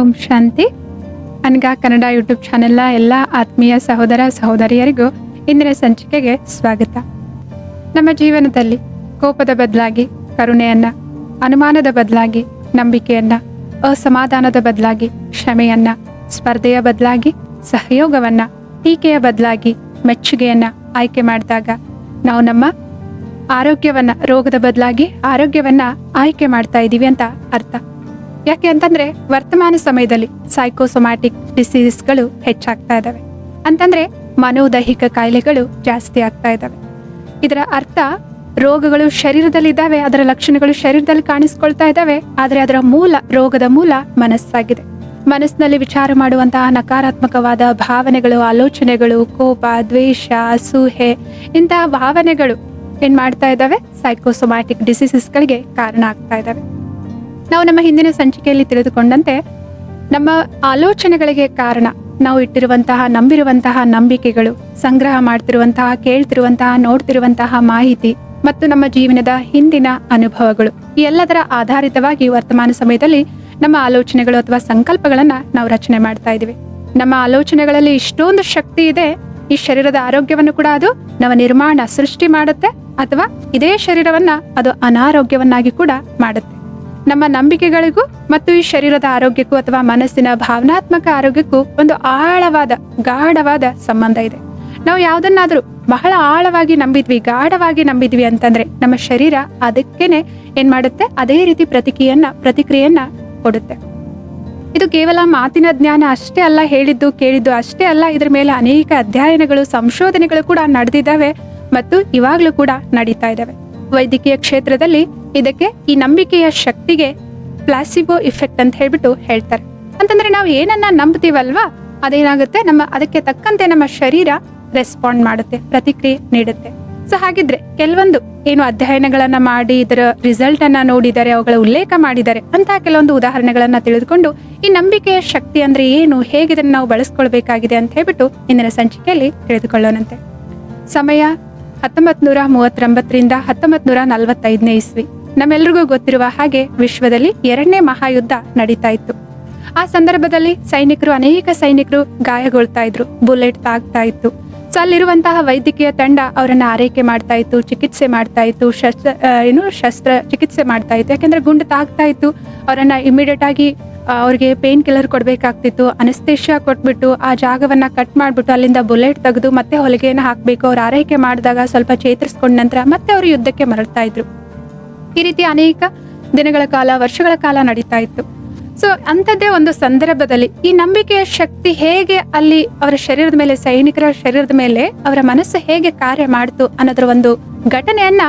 ಓಂ ಶಾಂತಿ. ಅನ್ಗ Kannada YouTube ಚಾನೆಲ್ನ ಎಲ್ಲ ಆತ್ಮೀಯ ಸಹೋದರ ಸಹೋದರಿಯರಿಗೂ ಇಂದಿನ ಸಂಚಿಕೆಗೆ ಸ್ವಾಗತ. ನಮ್ಮ ಜೀವನದಲ್ಲಿ ಕೋಪದ ಬದಲಾಗಿ, ಕರುಣೆಯನ್ನ, ಅನುಮಾನದ ಬದಲಾಗಿ, ನಂಬಿಕೆಯನ್ನ, ಅಸಮಾಧಾನದ ಬದಲಾಗಿ, ಕ್ಷಮೆಯನ್ನು, ಸ್ಪರ್ಧೆಯ ಬದಲಾಗಿ, ಸಹಯೋಗವನ್ನು, ಟೀಕೆಯ ಬದಲಾಗಿ, ಮೆಚ್ಚುಗೆಯನ್ನು ಆಯ್ಕೆ ಮಾಡಿದಾಗ ನಾವು ನಮ್ಮ ಆರೋಗ್ಯವನ್ನು, ರೋಗದ ಬದಲಾಗಿ ಆರೋಗ್ಯವನ್ನು ಆಯ್ಕೆ ಮಾಡ್ತಾ ಇದ್ದೀವಿ ಅಂತ ಅರ್ಥ. ಯಾಕೆ ಅಂತಂದ್ರೆ ವರ್ತಮಾನ ಸಮಯದಲ್ಲಿ ಸೈಕೋಸೊಮ್ಯಾಟಿಕ್ ಡಿಸೀಸ್ಗಳು ಹೆಚ್ಚಾಗ್ತಾ ಇದ್ದಾವೆ ಅಂತಂದ್ರೆ ಮನೋದೈಹಿಕ ಕಾಯಿಲೆಗಳು ಜಾಸ್ತಿ ಆಗ್ತಾ ಇದ್ದಾವೆ ಇದರ ಅರ್ಥ ರೋಗಗಳು ಶರೀರದಲ್ಲಿದ್ದಾವೆ ಅದರ ಲಕ್ಷಣಗಳು ಶರೀರದಲ್ಲಿ ಕಾಣಿಸ್ಕೊಳ್ತಾ ಇದ್ದಾವೆ ಆದರೆ ಅದರ ಮೂಲ, ರೋಗದ ಮೂಲ ಮನಸ್ಸಾಗಿದೆ. ಮನಸ್ಸಿನಲ್ಲಿ ವಿಚಾರ ಮಾಡುವಂತಹ ನಕಾರಾತ್ಮಕವಾದ ಭಾವನೆಗಳು, ಆಲೋಚನೆಗಳು, ಕೋಪ, ದ್ವೇಷ, ಅಸೂಹೆ, ಇಂತಹ ಭಾವನೆಗಳು ಏನ್ ಮಾಡ್ತಾ ಇದ್ದಾವೆ ಸೈಕೋಸೊಮ್ಯಾಟಿಕ್ ಡಿಸೀಸಸ್ಗಳಿಗೆ ಕಾರಣ ಆಗ್ತಾ ಇದ್ದಾವೆ ನಾವು ನಮ್ಮ ಹಿಂದಿನ ಸಂಚಿಕೆಯಲ್ಲಿ ತಿಳಿದುಕೊಂಡಂತೆ ನಮ್ಮ ಆಲೋಚನೆಗಳಿಗೆ ಕಾರಣ ನಾವು ಇಟ್ಟಿರುವಂತಹ, ನಂಬಿರುವಂತಹ ನಂಬಿಕೆಗಳು, ಸಂಗ್ರಹ ಮಾಡ್ತಿರುವಂತಹ, ಕೇಳ್ತಿರುವಂತಹ, ನೋಡ್ತಿರುವಂತಹ ಮಾಹಿತಿ ಮತ್ತು ನಮ್ಮ ಜೀವನದ ಹಿಂದಿನ ಅನುಭವಗಳು. ಈ ಎಲ್ಲದರ ಆಧಾರಿತವಾಗಿ ವರ್ತಮಾನ ಸಮಯದಲ್ಲಿ ನಮ್ಮ ಆಲೋಚನೆಗಳು ಅಥವಾ ಸಂಕಲ್ಪಗಳನ್ನ ನಾವು ರಚನೆ ಮಾಡ್ತಾ ಇದೀವಿ ನಮ್ಮ ಆಲೋಚನೆಗಳಲ್ಲಿ ಇಷ್ಟೊಂದು ಶಕ್ತಿ ಇದೆ, ಈ ಶರೀರದ ಆರೋಗ್ಯವನ್ನು ಕೂಡ ಅದು ನವ ನಿರ್ಮಾಣ ಸೃಷ್ಟಿ ಮಾಡುತ್ತೆ ಅಥವಾ ಇದೇ ಶರೀರವನ್ನ ಅದು ಅನಾರೋಗ್ಯವನ್ನಾಗಿ ಕೂಡ ಮಾಡುತ್ತೆ. ನಮ್ಮ ನಂಬಿಕೆಗಳಿಗೂ ಮತ್ತು ಈ ಶರೀರದ ಆರೋಗ್ಯಕ್ಕೂ ಅಥವಾ ಮನಸ್ಸಿನ ಭಾವನಾತ್ಮಕ ಆರೋಗ್ಯಕ್ಕೂ ಒಂದು ಆಳವಾದ, ಗಾಢವಾದ ಸಂಬಂಧ ಇದೆ. ನಾವು ಯಾವುದನ್ನಾದರೂ ಬಹಳ ಆಳವಾಗಿ ನಂಬಿದ್ವಿ, ಗಾಢವಾಗಿ ನಂಬಿದ್ವಿ ಅಂತಂದ್ರೆ ನಮ್ಮ ಶರೀರ ಅದಕ್ಕೇನೆ ಏನ್ ಮಾಡುತ್ತೆ? ಅದೇ ರೀತಿ ಪ್ರತಿಕ್ರಿಯೆಯನ್ನ ಪ್ರತಿಕ್ರಿಯೆಯನ್ನ ಕೊಡುತ್ತೆ. ಇದು ಕೇವಲ ಮಾತಿನ ಜ್ಞಾನ ಅಷ್ಟೇ ಅಲ್ಲ, ಹೇಳಿದ್ದು, ಕೇಳಿದ್ದು ಅಷ್ಟೇ ಅಲ್ಲ, ಇದ್ರ ಮೇಲೆ ಅನೇಕ ಅಧ್ಯಯನಗಳು, ಸಂಶೋಧನೆಗಳು ಕೂಡ ನಡೆದಿದ್ದಾವೆ ಮತ್ತು ಇವಾಗಲೂ ಕೂಡ ನಡೀತಾ ಇದ್ದಾವೆ. ವೈದ್ಯಕೀಯ ಕ್ಷೇತ್ರದಲ್ಲಿ ಇದಕ್ಕೆ ಈ ನಂಬಿಕೆಯ ಶಕ್ತಿಗೆ ಪ್ಲಾಸಿಬೋ ಇಫೆಕ್ಟ್ ಅಂತ ಹೇಳ್ಬಿಟ್ಟು ಹೇಳ್ತಾರೆ. ಅಂತಂದ್ರೆ ನಾವು ಏನನ್ನ ನಂಬ್ತೀವಲ್ವಾ? ಅದೇನಾಗುತ್ತೆ? ನಮ್ಮ ಅದಕ್ಕೆ ತಕ್ಕಂತೆ ನಮ್ಮ ಶರೀರ ರೆಸ್ಪಾಂಡ್ ಮಾಡುತ್ತೆ, ಪ್ರತಿಕ್ರಿಯೆ ನೀಡುತ್ತೆ. ಸೊ ಹಾಗಿದ್ರೆ ಕೆಲವೊಂದು ಏನು ಅಧ್ಯಯನಗಳನ್ನ ಮಾಡಿ, ಇದರ ರಿಸಲ್ಟ್ ಅನ್ನ ನೋಡಿದ್ದಾರೆ ಅವುಗಳ ಉಲ್ಲೇಖ ಮಾಡಿದ್ದಾರೆ ಅಂತಹ ಕೆಲವೊಂದು ಉದಾಹರಣೆಗಳನ್ನ ತಿಳಿದುಕೊಂಡು ಈ ನಂಬಿಕೆಯ ಶಕ್ತಿ ಅಂದ್ರೆ ಏನು ಹೇಗೆ ನಾವು ಬಳಸ್ಕೊಳ್ಬೇಕಾಗಿದೆ ಅಂತ ಹೇಳ್ಬಿಟ್ಟು ಇಂದಿನ ಸಂಚಿಕೆಯಲ್ಲಿ ತಿಳಿದುಕೊಳ್ಳೋಣಂತೆ. ಸಮಯ ಹತ್ತೊಂಬತ್ ನೂರ ಮೂವತ್ತೊಂಬತ್ತರಿಂದ ಹತ್ತೊಂಬತ್ ನೂರ ನಲವತ್ತೈದನೇ ಇಸ್ವಿ. ನಮ್ಮೆಲ್ರಿಗೂ ಗೊತ್ತಿರುವ ಹಾಗೆ ವಿಶ್ವದಲ್ಲಿ ಎರಡನೇ ಮಹಾಯುದ್ಧ ನಡೀತಾ ಇತ್ತು. ಆ ಸಂದರ್ಭದಲ್ಲಿ ಸೈನಿಕರು, ಅನೇಕ ಸೈನಿಕರು ಗಾಯಗೊಳ್ತಾ ಇದ್ರು, ಬುಲೆಟ್ ತಾಗ್ತಾ ಇತ್ತು. ಸೊ ಅಲ್ಲಿರುವಂತಹ ವೈದ್ಯಕೀಯ ತಂಡ ಅವರನ್ನ ಆರೈಕೆ ಮಾಡ್ತಾ ಇತ್ತು, ಚಿಕಿತ್ಸೆ ಮಾಡ್ತಾ ಇತ್ತು, ಶಸ್ತ್ರ ಏನು ಶಸ್ತ್ರ ಚಿಕಿತ್ಸೆ ಮಾಡ್ತಾ ಇತ್ತು. ಯಾಕಂದ್ರೆ ಗುಂಡು ತಾಗ್ತಾ ಇತ್ತು. ಅವರನ್ನ ಇಮಿಡಿಯೇಟ್ ಆಗಿ ಅವ್ರಿಗೆ ಪೇನ್ ಕಿಲ್ಲರ್ ಕೊಡಬೇಕಾಗ್ತಿತ್ತು. ಅನಸ್ತೇಷ್ಯಾ ಕೊಟ್ಬಿಟ್ಟು ಆ ಜಾಗವನ್ನ ಕಟ್ ಮಾಡ್ಬಿಟ್ಟು ಅಲ್ಲಿಂದ ಬುಲೆಟ್ ತೆಗೆದು ಮತ್ತೆ ಹೊಲಿಗೆಯನ್ನು ಹಾಕಬೇಕು. ಅವ್ರು ಆರೈಕೆ ಮಾಡಿದಾಗ ಸ್ವಲ್ಪ ಚೇತರಿಸ್ಕೊಂಡ ನಂತರ ಮತ್ತೆ ಅವರು ಯುದ್ಧಕ್ಕೆ ಮರಳ್ತಾ ಇದ್ರು. ಈ ರೀತಿ ಅನೇಕ ದಿನಗಳ ಕಾಲ, ವರ್ಷಗಳ ಕಾಲ ನಡೀತಾ ಇತ್ತು. ಸೊ ಅಂಥದ್ದೇ ಒಂದು ಸಂದರ್ಭದಲ್ಲಿ ಈ ನಂಬಿಕೆಯ ಶಕ್ತಿ ಹೇಗೆ ಅಲ್ಲಿ ಅವರ ಶರೀರದ ಮೇಲೆ, ಸೈನಿಕರ ಶರೀರದ ಮೇಲೆ ಅವರ ಮನಸ್ಸು ಹೇಗೆ ಕಾರ್ಯ ಮಾಡ್ತು ಅನ್ನೋದ್ರ ಒಂದು ಘಟನೆಯನ್ನ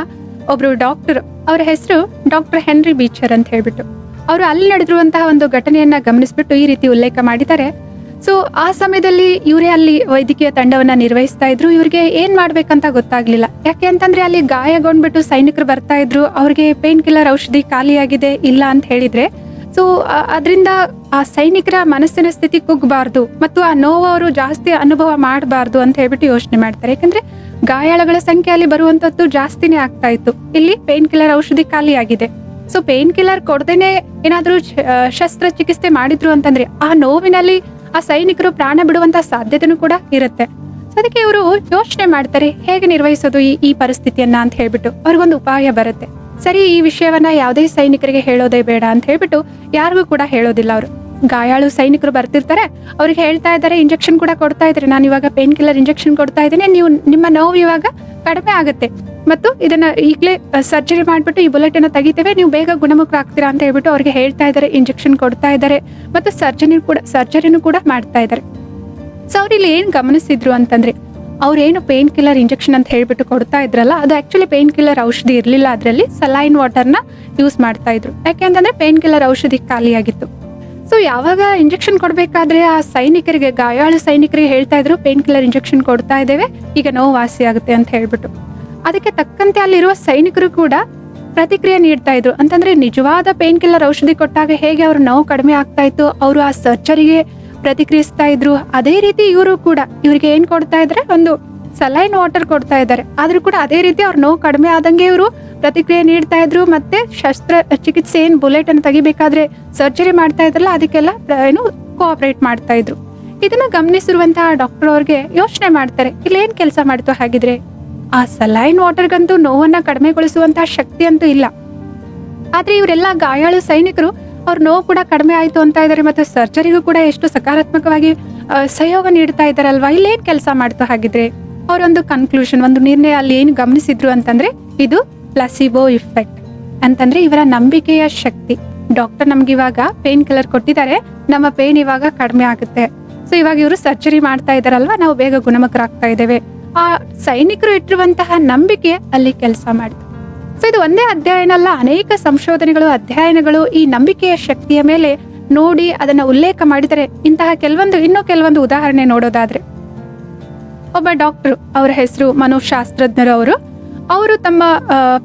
ಒಬ್ರು ಡಾಕ್ಟರ್, ಅವರ ಹೆಸರು ಡಾಕ್ಟರ್ ಹೆನ್ರಿ ಬೀಚರ್ ಅಂತ ಹೇಳ್ಬಿಟ್ಟು ಅವರು ಅಲ್ಲಿ ನಡೆದಿರುವಂತಹ ಒಂದು ಘಟನೆಯನ್ನ ಗಮನಿಸ್ಬಿಟ್ಟು ಈ ರೀತಿ ಉಲ್ಲೇಖ ಮಾಡಿದ್ದಾರೆ. ಸೊ ಆ ಸಮಯದಲ್ಲಿ ಇವರೇ ಅಲ್ಲಿ ವೈದ್ಯಕೀಯ ತಂಡವನ್ನ ನಿರ್ವಹಿಸ್ತಾ ಇದ್ರು. ಇವ್ರಿಗೆ ಏನ್ ಮಾಡ್ಬೇಕಂತ ಗೊತ್ತಾಗ್ಲಿಲ್ಲ. ಯಾಕೆ ಅಂತಂದ್ರೆ ಅಲ್ಲಿ ಗಾಯಗೊಂಡ್ಬಿಟ್ಟು ಸೈನಿಕರು ಬರ್ತಾ ಇದ್ರು. ಅವ್ರಿಗೆ ಪೇನ್ ಕಿಲ್ಲರ್ ಔಷಧಿ ಖಾಲಿಯಾಗಿದೆ, ಇಲ್ಲ ಅಂತ ಹೇಳಿದ್ರೆ ಸೊ ಅದರಿಂದ ಆ ಸೈನಿಕರ ಮನಸ್ಸಿನ ಸ್ಥಿತಿ ಕುಗ್ಬಾರ್ದು ಮತ್ತು ಆ ನೋವು ಅವರು ಜಾಸ್ತಿ ಅನುಭವ ಮಾಡಬಾರ್ದು ಅಂತ ಹೇಳ್ಬಿಟ್ಟು ಯೋಚನೆ ಮಾಡ್ತಾರೆ. ಯಾಕಂದ್ರೆ ಗಾಯಾಳಗಳ ಸಂಖ್ಯೆ ಅಲ್ಲಿ ಬರುವಂತದ್ದು ಜಾಸ್ತಿನೇ ಆಗ್ತಾ ಇತ್ತು. ಇಲ್ಲಿ ಪೇನ್ ಕಿಲ್ಲರ್ ಔಷಧಿ ಖಾಲಿಯಾಗಿದೆ. ಸೊ ಪೇನ್ ಕಿಲ್ಲರ್ ಕೊಡದೇನೆ ಏನಾದ್ರೂ ಶಸ್ತ್ರ ಚಿಕಿತ್ಸೆ ಮಾಡಿದ್ರು ಅಂತಂದ್ರೆ ಆ ನೋವಿನಲ್ಲಿ ಆ ಸೈನಿಕರು ಪ್ರಾಣ ಬಿಡುವಂತ ಸಾಧ್ಯತೆನೂ ಕೂಡ ಇರುತ್ತೆ. ಅದಕ್ಕೆ ಇವರು ಯೋಚನೆ ಮಾಡ್ತಾರೆ, ಹೇಗೆ ನಿರ್ವಹಿಸೋದು ಈ ಈ ಪರಿಸ್ಥಿತಿಯನ್ನ ಅಂತ ಹೇಳ್ಬಿಟ್ಟು ಅವ್ರಿಗೊಂದು ಉಪಾಯ ಬರುತ್ತೆ. ಸರಿ, ಈ ವಿಷಯವನ್ನ ಯಾವುದೇ ಸೈನಿಕರಿಗೆ ಹೇಳೋದೇ ಬೇಡ ಅಂತ ಹೇಳ್ಬಿಟ್ಟು ಯಾರಿಗೂ ಕೂಡ ಹೇಳೋದಿಲ್ಲ ಅವರು. ಗಾಯಾಳು ಸೈನಿಕರು ಬರ್ತಿರ್ತಾರೆ, ಅವ್ರಿಗೆ ಹೇಳ್ತಾ ಇದ್ದಾರೆ ಇಂಜೆಕ್ಷನ್ ಕೂಡ ಕೊಡ್ತಾ ಇದ್ದಾರೆ. ನಾನು ಇವಾಗ ಪೇನ್ ಕಿಲ್ಲರ್ ಇಂಜೆಕ್ಷನ್ ಕೊಡ್ತಾ ಇದ್ದೀನಿ. ನೀವು ನಿಮ್ಮ ನೋವು ಇವಾಗ ಕಡಿಮೆ ಆಗುತ್ತೆ. ಮತ್ತು ಇದನ್ನ ಈಗಲೇ ಸರ್ಜರಿ ಮಾಡಿಬಿಟ್ಟು ಈ ಬುಲೆಟ್ ಅನ್ನು ತೆಗಿತೇವೆ. ನೀವು ಬೇಗ ಗುಣಮುಖರಾಗ್ತೀರಾ ಅಂತ ಹೇಳ್ಬಿಟ್ಟು ಅವ್ರಿಗೆ ಹೇಳ್ತಾ ಇದ್ದಾರೆ ಇಂಜೆಕ್ಷನ್ ಕೊಡ್ತಾ ಇದ್ದಾರೆ. ಮತ್ತು ಸರ್ಜರಿ ಕೂಡ ಸರ್ಜರಿನೂ ಕೂಡ ಮಾಡ್ತಾ ಇದ್ದಾರೆ. ಸೊ ಅವ್ರು ಇಲ್ಲಿ ಏನು ಗಮನಿಸಿದ್ರು ಅಂತಂದ್ರೆ ಅವ್ರೇನು ಪೇನ್ ಕಿಲ್ಲರ್ ಇಂಜೆಕ್ಷನ್ ಅಂತ ಹೇಳಿಬಿಟ್ಟು ಕೊಡ್ತಾ ಇದ್ರಲ್ಲ, ಅದು ಆ್ಯಕ್ಚುಲಿ ಪೇನ್ ಕಿಲ್ಲರ್ ಔಷಧಿ ಇರಲಿಲ್ಲ ಅದರಲ್ಲಿ ಸಲೈನ್ ವಾಟರ್ನ ಯೂಸ್ ಮಾಡ್ತಾ ಇದ್ರು. ಯಾಕೆ ಅಂತಂದ್ರೆ ಪೇನ್ ಕಿಲ್ಲರ್ ಔಷಧಿ ಖಾಲಿಯಾಗಿತ್ತು. ಸೊ ಯಾವಾಗ ಇಂಜೆಕ್ಷನ್ ಕೊಡಬೇಕಾದ್ರೆ ಆ ಸೈನಿಕರಿಗೆ, ಗಾಯಾಳು ಸೈನಿಕರಿಗೆ ಹೇಳ್ತಾ ಇದ್ರು ಪೇನ್ ಕಿಲ್ಲರ್ ಇಂಜೆಕ್ಷನ್ ಕೊಡ್ತಾ ಇದ್ದೇವೆ, ಈಗ ನೋವು ವಾಸಿ ಆಗುತ್ತೆ ಅಂತ ಹೇಳಿಬಿಟ್ಟು. ಅದಕ್ಕೆ ತಕ್ಕಂತೆ ಅಲ್ಲಿರುವ ಸೈನಿಕರು ಕೂಡ ಪ್ರತಿಕ್ರಿಯೆ ನೀಡ್ತಾ ಇದ್ರು. ಅಂತಂದ್ರೆ ನಿಜವಾದ ಪೇನ್ ಕಿಲ್ಲರ್ ಔಷಧಿ ಕೊಟ್ಟಾಗ ಹೇಗೆ ಅವ್ರ ನೋವು ಕಡಿಮೆ ಆಗ್ತಾ ಇತ್ತು, ಅವರು ಆ ಸರ್ಜರಿಗೆ ಪ್ರತಿಕ್ರಿಯಿಸ್ತಾ ಇದ್ರು. ಅದೇ ರೀತಿ ಇವರು ಕೂಡ, ಇವ್ರಿಗೆ ಏನ್ ಕೊಡ್ತಾ ಇದ್ರೆ? ಒಂದು ಸಲೈನ್ ವಾಟರ್ ಕೊಡ್ತಾ ಇದ್ದಾರೆ ಆದ್ರೂ ಕೂಡ ಅದೇ ರೀತಿ ಅವ್ರ ನೋವು ಕಡಿಮೆ ಆದಂಗೆ ಇವರು ಪ್ರತಿಕ್ರಿಯೆ ನೀಡ್ತಾ ಇದ್ರು ಮತ್ತೆ ಶಸ್ತ್ರ, ಚಿಕಿತ್ಸೆ ಏನ್ ಬುಲೆಟ್ ಅನ್ನು ತೆಗಿಬೇಕಾದ್ರೆ ಸರ್ಜರಿ ಮಾಡ್ತಾ ಇದ್ರಲ್ಲ, ಅದಕ್ಕೆಲ್ಲ ಏನು ಕೋಆಪರೇಟ್ ಮಾಡ್ತಾ ಇದ್ರು. ಇದನ್ನ ಗಮನಿಸಿರುವಂತಹ ಡಾಕ್ಟರ್ ಅವ್ರಿಗೆ ಯೋಚನೆ ಮಾಡ್ತಾರೆ, ಇಲ್ಲಿ ಏನ್ ಕೆಲಸ ಮಾಡ್ತು ಹಾಗಿದ್ರೆ? ಆ ಸಲೈನ್ ವಾಟರ್ಗಂತೂ ನೋವನ್ನ ಕಡಿಮೆಗೊಳಿಸುವಂತಹ ಶಕ್ತಿ ಅಂತೂ ಇಲ್ಲ. ಆದ್ರೆ ಇವರೆಲ್ಲ ಗಾಯಾಳು ಸೈನಿಕರು ಅವ್ರ ನೋವು ಕೂಡ ಕಡಿಮೆ ಆಯ್ತು ಅಂತ ಇದ್ದಾರೆ ಮತ್ತೆ ಸರ್ಜರಿಗೂ ಕೂಡ ಎಷ್ಟು ಸಕಾರಾತ್ಮಕವಾಗಿ ಸಹಯೋಗ ನೀಡ್ತಾ ಇದ್ದಾರಲ್ವಾ ಇಲ್ಲಿ ಏನ್ ಕೆಲಸ ಮಾಡ್ತಾ ಹಾಗಿದ್ರೆ? ಅವರೊಂದು ಕನ್ಕ್ಲೂಷನ್ ಒಂದು ನಿರ್ಣಯ ಅಲ್ಲಿ ಏನು ಗಮನಿಸಿದ್ರು ಅಂತಂದ್ರೆ, ಇದು ಪ್ಲಸಿಬೋ ಇಫೆಕ್ಟ್ ಅಂತಂದ್ರೆ ಇವರ ನಂಬಿಕೆಯ ಶಕ್ತಿ. ಡಾಕ್ಟರ್ ನಮ್ಗೆ ಇವಾಗ ಪೇನ್ ಕಿಲ್ಲರ್ ಕೊಟ್ಟಿದ್ದಾರೆ, ನಮ್ಮ ಪೇನ್ ಇವಾಗ ಕಡಿಮೆ ಆಗುತ್ತೆ. ಸೊ ಇವಾಗ ಇವರು ಸರ್ಜರಿ ಮಾಡ್ತಾ ಇದಾರಲ್ವಾ? ನಾವು ಬೇಗ ಗುಣಮುಖರಾಗ್ತಾ ಇದ್ದೇವೆ. ಆ ಸೈನಿಕರು ಇಟ್ಟಿರುವಂತಹ ನಂಬಿಕೆ ಅಲ್ಲಿ ಕೆಲಸ ಮಾಡ್ತು ಸೊ ಇದು ಒಂದೇ ಅಧ್ಯಯನ ಅಲ್ಲ ಅನೇಕ ಸಂಶೋಧನೆಗಳು, ಅಧ್ಯಯನಗಳು ಈ ನಂಬಿಕೆಯ ಶಕ್ತಿಯ ಮೇಲೆ ನೋಡಿ ಅದನ್ನ ಉಲ್ಲೇಖ ಮಾಡಿದರೆ ಇಂತಹ ಕೆಲವೊಂದು, ಇನ್ನೂ ಕೆಲವೊಂದು ಉದಾಹರಣೆ ನೋಡೋದಾದ್ರೆ, ಒಬ್ಬ ಡಾಕ್ಟರ್, ಅವರ ಹೆಸರು ಮನೋಶಾಸ್ತ್ರಜ್ಞರು ಅವರು. ಅವರು ತಮ್ಮ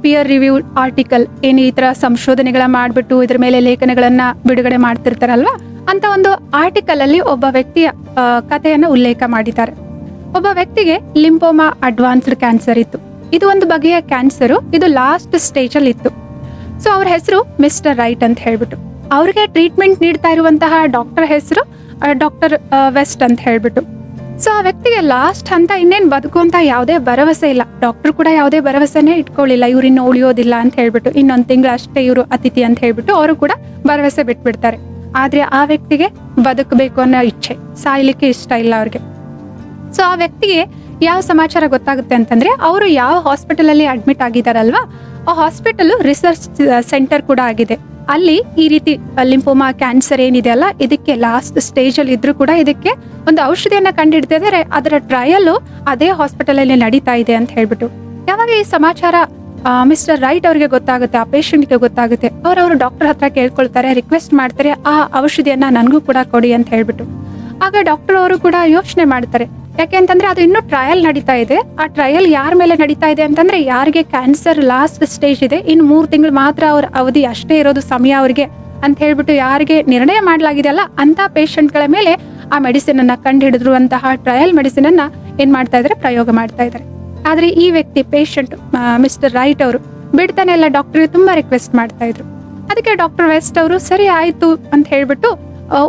ಪಿಯರ್ ರಿವ್ಯೂ ಆರ್ಟಿಕಲ್ ಏನು ಈ ತರ ಸಂಶೋಧನೆಗಳ ಮಾಡಿಬಿಟ್ಟು ಇದ್ರ ಮೇಲೆ ಲೇಖನಗಳನ್ನ ಬಿಡುಗಡೆ ಮಾಡ್ತಿರ್ತಾರಲ್ವಾ? ಅಂತ ಒಂದು ಆರ್ಟಿಕಲ್ ಅಲ್ಲಿ ಒಬ್ಬ ವ್ಯಕ್ತಿಯ ಕಥೆಯನ್ನು ಉಲ್ಲೇಖ ಮಾಡಿದ್ದಾರೆ. ಒಬ್ಬ ವ್ಯಕ್ತಿಗೆ ಲಿಂಪೋಮಾ ಅಡ್ವಾನ್ಸ್ಡ್ ಕ್ಯಾನ್ಸರ್ ಇತ್ತು. ಇದು ಒಂದು ಬಗೆಯ ಕ್ಯಾನ್ಸರು. ಇದು ಲಾಸ್ಟ್ ಸ್ಟೇಜ್ ಅಲ್ಲಿ ಇತ್ತು. ಸೊ ಅವ್ರ ಹೆಸರು ಮಿಸ್ಟರ್ ರೈಟ್ ಅಂತ ಹೇಳ್ಬಿಟ್ಟು. ಅವ್ರಿಗೆ ಟ್ರೀಟ್ಮೆಂಟ್ ನೀಡ್ತಾ ಇರುವಂತಹ ಡಾಕ್ಟರ್ ಹೆಸರು ಡಾಕ್ಟರ್ ವೆಸ್ಟ್ ಅಂತ ಹೇಳ್ಬಿಟ್ಟು. ಸೊ ಆ ವ್ಯಕ್ತಿಗೆ ಲಾಸ್ಟ್ ಅಂತ ಇನ್ನೇನು ಬದುಕುವಂತ ಯಾವುದೇ ಭರವಸೆ ಇಲ್ಲ. ಡಾಕ್ಟರ್ ಕೂಡ ಯಾವುದೇ ಭರವಸೆನೇ ಇಟ್ಕೊಳ್ಳಿಲ್ಲ. ಇವ್ರು ಇನ್ನು ಉಳಿಯೋದಿಲ್ಲ ಅಂತ ಹೇಳ್ಬಿಟ್ಟು, ಇನ್ನೊಂದು ತಿಂಗಳು ಅಷ್ಟೇ ಇವರು ಅತಿಥಿ ಅಂತ ಹೇಳ್ಬಿಟ್ಟು ಅವರು ಕೂಡ ಭರವಸೆ ಬಿಟ್ಬಿಡ್ತಾರೆ. ಆದ್ರೆ ಆ ವ್ಯಕ್ತಿಗೆ ಬದುಕಬೇಕು ಅನ್ನೋ ಇಚ್ಛೆ, ಸಾಯ್ಲಿಕ್ಕೆ ಇಷ್ಟ ಇಲ್ಲ ಅವ್ರಿಗೆ. ಸೊ ಆ ವ್ಯಕ್ತಿಗೆ ಯಾವ ಸಮಾಚಾರ ಗೊತ್ತಾಗುತ್ತೆ ಅಂತಂದ್ರೆ, ಅವರು ಯಾವ ಹಾಸ್ಪಿಟಲ್ ಅಲ್ಲಿ ಅಡ್ಮಿಟ್ ಆಗಿದಾರಲ್ವಾ, ಆ ಹಾಸ್ಪಿಟಲ್ ರಿಸರ್ಚ್ ಸೆಂಟರ್ ಕೂಡ ಆಗಿದೆ. ಅಲ್ಲಿ ಈ ರೀತಿ ಲಿಂಪೋಮಾ, ಕ್ಯಾನ್ಸರ್ ಏನಿದೆ ಅಲ್ಲ, ಇದಕ್ಕೆ ಲಾಸ್ಟ್ ಸ್ಟೇಜ್ ಅಲ್ಲಿ ಇದ್ರೂ ಕೂಡ ಇದಕ್ಕೆ ಒಂದು ಔಷಧಿಯನ್ನ ಇದ್ದಾರೆ ಅದರ ಟ್ರಯಲ್ ಅದೇ ಹಾಸ್ಪಿಟಲ್ ಅಲ್ಲಿ ನಡೀತಾ ಇದೆ ಅಂತ ಹೇಳ್ಬಿಟ್ಟು. ಯಾವಾಗ ಈ ಸಮಾಚಾರ ಮಿಸ್ಟರ್ ರೈಟ್ ಅವರಿಗೆ ಗೊತ್ತಾಗುತ್ತೆ, ಆ ಪೇಷಂಟ್ಗೆ ಗೊತ್ತಾಗುತ್ತೆ ಅವ್ರು ಅವರು ಡಾಕ್ಟರ್ ಹತ್ರ ಕೇಳ್ಕೊಳ್ತಾರೆ, ರಿಕ್ವೆಸ್ಟ್ ಮಾಡ್ತಾರೆ, ಆ ಔಷಧಿಯನ್ನ ನನಗೂ ಕೂಡ ಕೊಡಿ ಅಂತ ಹೇಳ್ಬಿಟ್ಟು. ಆಗ ಡಾಕ್ಟರ್ ಅವರು ಕೂಡ ಯೋಚನೆ ಮಾಡ್ತಾರೆ ಯಾಕೆ ಅಂತಂದ್ರೆ ಅದು ಇನ್ನೂ ಟ್ರಯಲ್ ನಡೀತಾ ಇದೆ. ಆ ಟ್ರಯಲ್ ಯಾರ ಮೇಲೆ ನಡೀತಾ ಇದೆ ಅಂತಂದ್ರೆ ಯಾರಿಗೆ ಕ್ಯಾನ್ಸರ್ ಲಾಸ್ಟ್ ಸ್ಟೇಜ್ ಇದೆ. ಇನ್ನು ಮೂರು ತಿಂಗಳು ಮಾತ್ರ ಅವ್ರ ಅವಧಿ ಅಷ್ಟೇ ಇರೋದು ಸಮಯ ಅವ್ರಿಗೆ ಅಂತ ಹೇಳ್ಬಿಟ್ಟು ಯಾರಿಗೆ ನಿರ್ಣಯ ಮಾಡಲಾಗಿದೆ ಅಲ್ಲ ಅಂತ ಪೇಷಂಟ್ಗಳ ಮೇಲೆ ಆ ಮೆಡಿಸಿನ್ ಅನ್ನ ಕಂಡುಹಿಡಿದಿರುವಂತಹ ಟ್ರಯಲ್ ಮೆಡಿಸಿನ್ ಅನ್ನ ಏನ್ ಮಾಡ್ತಾ ಇದ್ದಾರೆ ಪ್ರಯೋಗ ಮಾಡ್ತಾ ಇದ್ದಾರೆ ಆದ್ರೆ ಈ ವ್ಯಕ್ತಿ ಪೇಷಂಟ್ ಮಿಸ್ಟರ್ ರೈಟ್ ಅವರು ಬಿಡ್ತಾನೆ ಎಲ್ಲ ಡಾಕ್ಟರ್ ತುಂಬಾ ರಿಕ್ವೆಸ್ಟ್ ಮಾಡ್ತಾ ಇದ್ರು. ಅದಕ್ಕೆ ಡಾಕ್ಟರ್ ವೆಸ್ಟ್ ಅವರು ಸರಿ ಆಯ್ತು ಅಂತ ಹೇಳ್ಬಿಟ್ಟು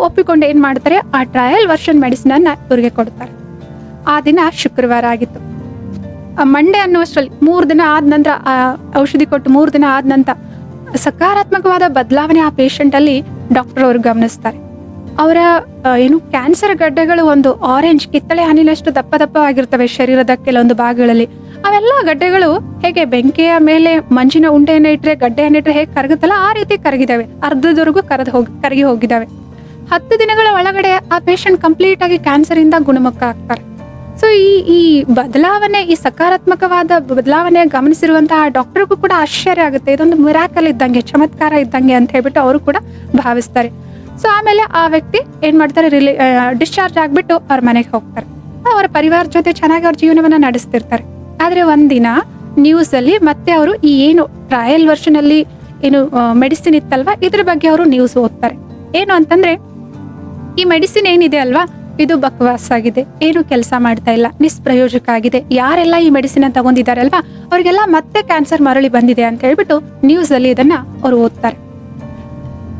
ಒಪ್ಪಿಕೊಂಡು ಏನ್ ಮಾಡ್ತಾರೆ? ಆ ಟ್ರಯಲ್ ವರ್ಷನ್ ಮೆಡಿಸಿನ್ ಅನ್ನ ಇವ್ರಿಗೆ ಕೊಡ್ತಾರೆ. ಆ ದಿನ ಶುಕ್ರವಾರ ಆಗಿತ್ತು. ಮಂಡೆ ಅನ್ನುವಷ್ಟರಲ್ಲಿ ಮೂರು ದಿನ ಆದ ನಂತರ ಔಷಧಿ ಕೊಟ್ಟು ಮೂರು ದಿನ ಆದ ನಂತರ ಸಕಾರಾತ್ಮಕವಾದ ಬದಲಾವಣೆ ಆ ಪೇಷಂಟ್ ಅಲ್ಲಿ ಡಾಕ್ಟರ್ ಅವರು ಗಮನಿಸ್ತಾರೆ. ಅವರ ಏನು ಕ್ಯಾನ್ಸರ್ ಗಡ್ಡೆಗಳು ಒಂದು ಆರೆಂಜ್ ಕಿತ್ತಳೆ ಹನಿನಷ್ಟು ದಪ್ಪ ದಪ್ಪ ಆಗಿರ್ತವೆ ಶರೀರದ ಕೆಲವೊಂದು ಭಾಗಗಳಲ್ಲಿ. ಅವೆಲ್ಲ ಗಡ್ಡೆಗಳು ಹೇಗೆ ಬೆಂಕಿಯ ಮೇಲೆ ಮಂಜಿನ ಉಂಡೆಯನ್ನು ಇಟ್ಟರೆ ಗಡ್ಡೆಯನ್ನು ಇಟ್ಟರೆ ಹೇಗೆ ಕರಗುತ್ತಲ್ಲ, ಆ ರೀತಿ ಕರಗಿದಾವೆ. ಅರ್ಧದವರೆಗೂ ಕರೆದು ಹೋಗಿ, ಕರಗಿ ಹೋಗಿದ್ದಾವೆ ಹತ್ತು ದಿನಗಳ ಒಳಗಡೆ ಆ ಪೇಷಂಟ್ ಕಂಪ್ಲೀಟ್ ಆಗಿ ಕ್ಯಾನ್ಸರ್ ಇಂದ ಗುಣಮುಖ ಆಗ್ತಾರೆ. ಸೊ ಈ ಈ ಬದಲಾವಣೆ, ಈ ಸಕಾರಾತ್ಮಕವಾದ ಬದಲಾವಣೆ ಗಮನಿಸಿರುವಂತಹ ಡಾಕ್ಟರ್ಗೂ ಕೂಡ ಆಶ್ಚರ್ಯ ಆಗುತ್ತೆ. ಇದೊಂದು ಮಿರಾಕಲ್ ಇದ್ದಂಗೆ, ಚಮತ್ಕಾರ ಇದ್ದಂಗೆ ಅಂತ ಹೇಳ್ಬಿಟ್ಟು ಅವರು ಕೂಡ ಭಾವಿಸ್ತಾರೆ. ಸೊ ಆಮೇಲೆ ಆ ವ್ಯಕ್ತಿ ಏನ್ ಮಾಡ್ತಾರೆ? ರಿಲಿ ಡಿಸ್ಚಾರ್ಜ್ ಆಗ್ಬಿಟ್ಟು ಅವ್ರ ಮನೆಗೆ ಹೋಗ್ತಾರೆ. ಅವರ ಪರಿವಾರ ಜೊತೆ ಚೆನ್ನಾಗಿ ಅವ್ರ ಜೀವನವನ್ನ ನಡೆಸ್ತಿರ್ತಾರೆ. ಆದ್ರೆ ಒಂದಿನ ನ್ಯೂಸ್ ಅಲ್ಲಿ ಮತ್ತೆ ಅವರು ಈ ಏನು ಟ್ರಯಲ್ ವರ್ಷನ್ ಅಲ್ಲಿ ಏನು ಮೆಡಿಸಿನ್ ಇತ್ತಲ್ವಾ? ಇದ್ರ ಬಗ್ಗೆ ಅವರು ನ್ಯೂಸ್ ಓದ್ತಾರೆ. ಏನು ಅಂತಂದ್ರೆ, ಈ ಮೆಡಿಸಿನ್ ಏನಿದೆ ಅಲ್ವಾ? ಇದು ಬಕ್ವಾಸ್ ಆಗಿದೆ. ಏನು ಕೆಲಸ ಮಾಡ್ತಾ ಇಲ್ಲ. ನಿಸ್ಪ್ರಯೋಜಕ ಆಗಿದೆ ಯಾರೆಲ್ಲ ಈ ಮೆಡಿಸಿನ್ ತಗೊಂಡಿದ್ದಾರಲ್ವಾ ಅವ್ರಿಗೆಲ್ಲ ಮತ್ತೆ ಕ್ಯಾನ್ಸರ್ ಮರಳಿ ಬಂದಿದೆ ಅಂತ ಹೇಳ್ಬಿಟ್ಟು ನ್ಯೂಸ್ ಅಲ್ಲಿ ಇದನ್ನ ಅವ್ರು ಓದ್ತಾರೆ.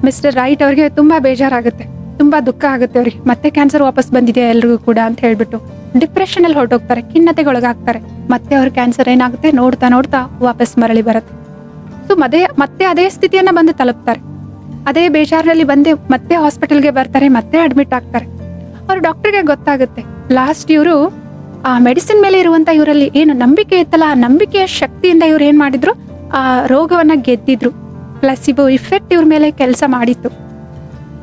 ಮಿಸ್ಟರ್ ರೈಟ್ ಅವ್ರಿಗೆ ತುಂಬಾ ಬೇಜಾರಾಗುತ್ತೆ. ತುಂಬಾ ದುಃಖ ಆಗುತ್ತೆ ಅವ್ರಿಗೆ. ಮತ್ತೆ ಕ್ಯಾನ್ಸರ್ ವಾಪಸ್ ಬಂದಿದೆ ಎಲ್ರಿಗೂ ಕೂಡ ಅಂತ ಹೇಳ್ಬಿಟ್ಟು. ಡಿಪ್ರೆಷನ್ ಅಲ್ಲಿ ಹೊರಟೋಗ್ತಾರೆ. ಖಿನ್ನತೆಗೊಳಗಾಗ್ತಾರೆ. ಮತ್ತೆ ಅವ್ರ ಕ್ಯಾನ್ಸರ್ ಏನಾಗುತ್ತೆ? ನೋಡ್ತಾ ನೋಡ್ತಾ ವಾಪಸ್ ಮರಳಿ ಬರುತ್ತೆ. ಸೊ ಮದೇ, ಮತ್ತೆ ಅದೇ ಸ್ಥಿತಿಯನ್ನ ಬಂದು ತಲುಪ್ತಾರೆ. ಅದೇ ಬೇಜಾರಿನಲ್ಲಿ ಬಂದು ಮತ್ತೆ ಹಾಸ್ಪಿಟಲ್ಗೆ ಬರ್ತಾರೆ, ಮತ್ತೆ ಅಡ್ಮಿಟ್ ಆಗ್ತಾರೆ. ಅವ್ರ ಡಾಕ್ಟರ್ಗೆ ಗೊತ್ತಾಗುತ್ತೆ. ಲಾಸ್ಟ್ ಇವರು, ಆ ಮೆಡಿಸಿನ್ ಮೇಲೆ ಇರುವಂತ ಇವರಲ್ಲಿ ಏನು ನಂಬಿಕೆ ಇತ್ತಲ್ಲ, ಆ ನಂಬಿಕೆಯ ಶಕ್ತಿಯಿಂದ ಇವ್ರು ಏನ್ ಮಾಡಿದ್ರು? ಆ ರೋಗವನ್ನ ಗೆದ್ದಿದ್ರು. ಪ್ಲಸಿಬೋ ಇಫೆಕ್ಟ್ ಇವ್ರ ಮೇಲೆ ಕೆಲಸ ಮಾಡಿತ್ತು.